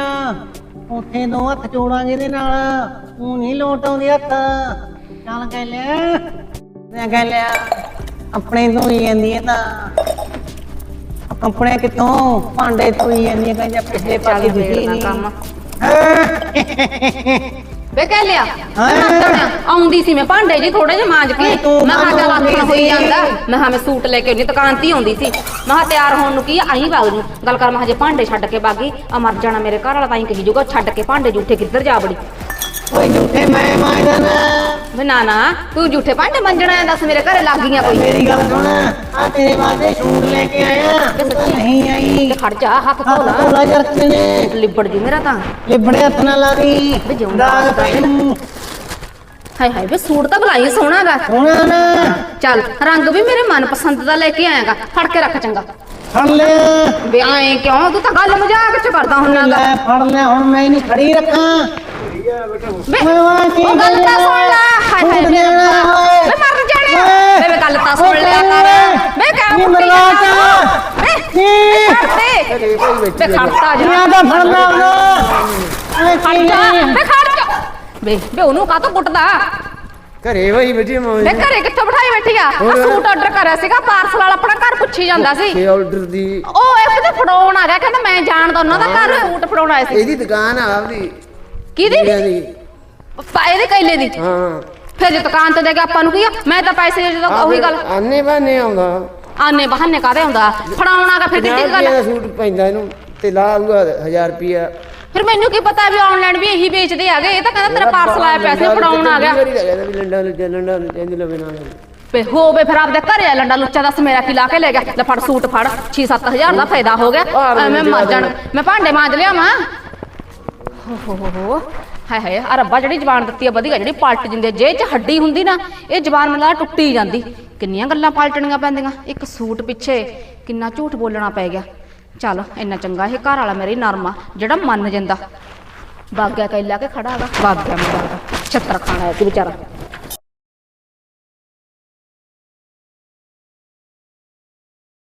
B: ਉੱਥੇ ਦੋ ਹੱਥ ਜੋੜਾਂਗੇ ਇਹਦੇ ਨਾਲ ਉਹ ਨਹੀਂ ਲੋਟ ਆਉਂਦੀ ਹੱਥ। ਚੱਲ ਕਹਿ ਲਿਆ, ਮੈਂ ਕਹਿ ਲਿਆ, ਆਪਣੇ ਤੋਂ ਹੀ ਜਾਂਦੀ ਹੈ ਤਾਂ। ਕੱਪੜੇ ਕਿੱਥੋਂ ਭਾਂਡੇ ਧੋਈ ਜਾਂਦੀਆਂ ਕਹਿੰਦੇ ਪਿਛਲੇ ਪਾਸੇ ਦਿਖੀ ਨਹੀਂ।
A: ਕੰਮ। ਵੇ ਕਹਿ ਲਿਆ
B: ਹਾਂ।
A: ਆਉਂਦੀ ਸੀ ਮੈਂ ਭਾਂਡੇ ਜੀ ਥੋੜੇ ਜਿਹੇ ਮਾਂਜ ਕੇ। ਮੈਂ ਕਿਹਾ ਚੱਲ ਆਥਣ ਹੋਈ। ਜਾਂਦਾ। ਮੈਂ ਕਿਹਾ ਮੈਂ ਸੂਟ ਲੈ ਕੇ ਆਉਣੀ ਦੁਕਾਨ ਤੇ ਹੀ ਆਉਂਦੀ ਸੀ। ਮੈਂ ਕਿਹਾ ਤਿਆਰ ਹੋਣ ਨੂੰ ਕੀ ਆ, ਆਈ ਬਾਗ ਨੂੰ ਗੱਲ ਕਰ ਮੈਂ ਹਜੇ ਭਾਂਡੇ ਛੱਡ ਕੇ ਬਾਗੀ ਆ ਮਰ ਜਾਣਾ ਮੇਰੇ ਘਰ ਵਾਲਾ ਤਾਂ ਹੀ ਕਹੀ ਜੂਗਾ ਛੱਡ ਕੇ ਭਾਂਡੇ ਜੂਠੇ ਕਿੱਧਰ ਜਾ ਬੜੀ
B: ਓਏ ਝੂਠੇ ਮੈਂ ਮਾਇਦਾ ਨਾ।
A: ਵੇ ਨਾ ਨਾ ਤੂੰ ਜੂਠੇ ਭਾਂਡੇ ਮੰਜਣਾ ਹੈ, ਦੱਸ ਮੇਰੇ ਘਰੇ ਲੱਗ ਗਈਆਂ ਕੋਈ
B: ਮੇਰੀ ਗੱਲ ਸੁਣ ਆ ਤੇਰੇ ਵਾਸਤੇ ਸੂਟ ਲੈ ਕੇ ਆਇਆ ਨਹੀਂ ਆਈ
A: ਤੇ ਖੜ ਜਾ ਹੱਥ ਧੋ
B: ਹੱਥ
A: ਲਾ
B: ਧੋਲਾ ਜਰਕਦੇ ਨੇ
A: ਲਿਬੜ ਜੂ ਮੇਰਾ ਤਾਂ
B: ਲਿਬੜੇ ਹੱਥ ਨਾਲ ਲਾ ਦੀ
A: ਵੇ ਜਿਉਂਦਾ
B: ਦਾਗ ਤੈਨੂੰ
A: ਹਾਏ ਹਾਏ ਵੇ ਸੂਟ ਤਾਂ ਬਲਾਈ ਸੋਹਣਾਗਾ
B: ਸੋਹਣਾ ਨਾ
A: ਚੱਲ ਰੰਗ ਵੀ ਮੇਰੇ ਮਨਪਸੰਦ ਦਾ ਲੈ ਕੇ ਆਏਗਾ ਫੜ ਕੇ ਰੱਖ ਚੰਗਾ
B: ਫੜ ਲੈ
A: ਵੇ ਐਂ ਕਿਉਂ ਤੂੰ ਤਾਂ ਗੱਲ ਮਜ਼ਾਕ ਚ ਕਰਦਾ ਹੁੰਨਾਗਾ
B: ਲੈ ਫੜ ਲੈ ਹੁਣ ਮੈਂ ਨਹੀਂ ਖੜੀ ਰੱਖਾਂ
A: ਵੇ
B: ਓਏ ਵਾਹ ਕੀ
A: ਉਹ ਗੱਲ ਤਾਂ ਸੁਣ ਲੈ। ਹਾਏ ਹਾਏ
B: ਸੂਟ
A: ਮੇਰੇ
B: ਦੇਣਾ
A: ਤਾਂ
B: ਓਏ।
A: ਵੇ ਮਰ ਜਾਣੇ।
B: ਓਏ।
A: ਵੇ ਵੇ ਗੱਲ ਤਾਂ ਸੁਣ ਲਿਆ ਕਰ। ਵੇ ਕਹਿ
B: ਨੀ
A: ਮੁੱਕੀ
B: ਮਰਵਾ
A: ਜਾਂਦਾ
B: ਤਾ।
A: ਵੇ
B: ਕੀ
A: ਕਰਦੇ ਵੇ ਖੜਤਾ ਜਾ।
B: ਮੈਂ ਤਾਂ ਫੜ ਲਾ ਉਹਨੂੰ। ਓਏ
A: ਖੜ
B: ਕੀ
A: ਜਾ।
B: ਨਹੀਂ
A: ਵੇ ਖੜ ਜਾ। ਵੇ ਵੇ ਉਹਨੂੰ ਕਾਹਤੋਂ ਕੁੱਟਦਾ?
C: ਘਰੇ ਮੌਜ
A: ਘਰੇ ਕਿੱਥੋਂ ਬਿਠਾਈ ਬੈਠੀ ਆ? ਆਹ ਸੂਟ ਆਰਡਰ ਕਰਿਆ ਸੀਗਾ ਪਾਰਸਲ ਵਾਲਾ ਆਪਣਾ ਘਰ ਪੁੱਛੀ ਜਾਂਦਾ ਸੀ।
C: ਤੇ ਆਰਡਰ ਦੀ?
A: ਉਹ ਇੱਕ ਤੇ ਫੜਾਉਣ ਆ ਗਿਆ ਕਹਿੰਦਾ ਮੈਂ ਜਾਣਦਾ ਉਹਨਾਂ ਦਾ ਘਰ ਸੂਟ ਫੜਾਉਣ ਆਇਆ ਸੀ।
C: ਇਹਦੀ ਦੁਕਾਨ ਆ ਆਪਦੀ।
A: ਕਿਹਦੀ?
C: ਕੁੜੀਆਂ ਦੀ।
A: ਪਾ- ਇਹਦੇ ਕੈਲੇ ਦੀ।
C: ਹਾਂ।
A: ਫਿਰ ਜੇ ਦੁਕਾਨ ਤੇ ਦੇ ਕੇ ਆਪਾਂ ਨੂੰ ਕੀ ਆ? ਮੈਂ ਤਾਂ ਪੈਸੇ ਜਦੋਂ ਉਹੀ ਗੱਲ।
C: ਆਨੇ ਬਾਨੇ ਆਉਂਦਾ।
A: ਆਨੇ ਬਹਾਨੇ ਕਾਦੇ ਹੁੰਦਾ ਫੜਾਉਣਾਗਾ ਫਿਰ ਕਿੱਡੀ
C: ਪੰਜਾਹ
A: ਗੱਲ
C: ਰੁਪਏ ਦਾ ਸੂਟ ਪੈਂਦਾ ਇਹਨੂੰ ਤੇ ਲਾਊਗਾ 1000 ਰੁਪਿਆ
A: ਫਿਰ ਮੈਨੂੰ ਕੀ ਪਤਾ ਵੀ ਆਨਲਾਈਨ ਵੀ ਇਹੀ ਵੇਚਦੇ ਆਗੇ ਇਹ ਤਾਂ ਕਹਿੰਦਾ ਤੇਰਾ ਪਾਰਸਲ ਆਇਆ ਪੈਸੇ ਫੜਾਉਣ ਆ ਗਿਆ।
C: ਲੰਡਾ ਲੰਡਾ ਲੁੱਜਾ ਦੀ ਲਵੇ ਨਾਲ।
A: ਵੇ ਹੋਵੇ ਫਿਰ ਆਪਦੇ ਘਰੇ ਆ ਲੰਡਾ ਲੁੱਚਾ ਦੱਸ ਮੇਰਾ ਕੀ ਲਾ ਕੇ ਲੈ ਗਿਆ? ਲੈ ਫੜ ਸੂਟ ਫੜ 6-7000 ਦਾ ਫਾਇਦਾ ਹੋ ਗਿਆ।
C: ਭਾਰ ਨੂੰ
A: ਐਵੇਂ ਮਰ ਜਾਣ। ਮੈਂ ਭਾਂਡੇ ਮਾਂਜ ਲਿਆ ਮਾਂ ਹੋ ਹੋ ਹੋ ਹਾਏ ਹਾਏ ਆ ਰੱਬਾ ਜਿਹੜੀ ਜ਼ਬਾਨ ਦਿੱਤੀ ਆ, ਵਧੀਆ ਜਿਹੜੀ ਪਲਟ ਜਿੰਦੇ ਜੇ ਚ ਹੱਡੀ ਹੁੰਦੀ ਨਾ, ਇਹ ਜ਼ਬਾਨ ਮੈਨੂੰ ਟੁੱਟੀ ਜਾਂਦੀ। ਕਿੰਨੀਆਂ ਗੱਲਾਂ ਪਲਟਣੀਆਂ ਪੈਂਦੀਆਂ। ਇੱਕ ਸੂਟ ਪਿੱਛੇ ਕਿੰਨਾ ਝੂਠ ਬੋਲਣਾ ਪੈ ਗਿਆ। ਚੱਲ, ਇੰਨਾ ਚੰਗਾ ਇਹ ਘਰ ਵਾਲਾ ਮੇਰੀ ਨਰਮਾ ਜਿਹੜਾ ਮੰਨ ਜਾਂਦਾ। ਬਾਗਿਆ ਕੈਲਾ ਕੇ ਖੜਾ ਹੈਗਾ। ਬਾਗਿਆ ਮੇਰਾ ਛੱਤਰ ਖਾਣਾ ਹੈ ਕਿ ਵਿਚਾਰਾ।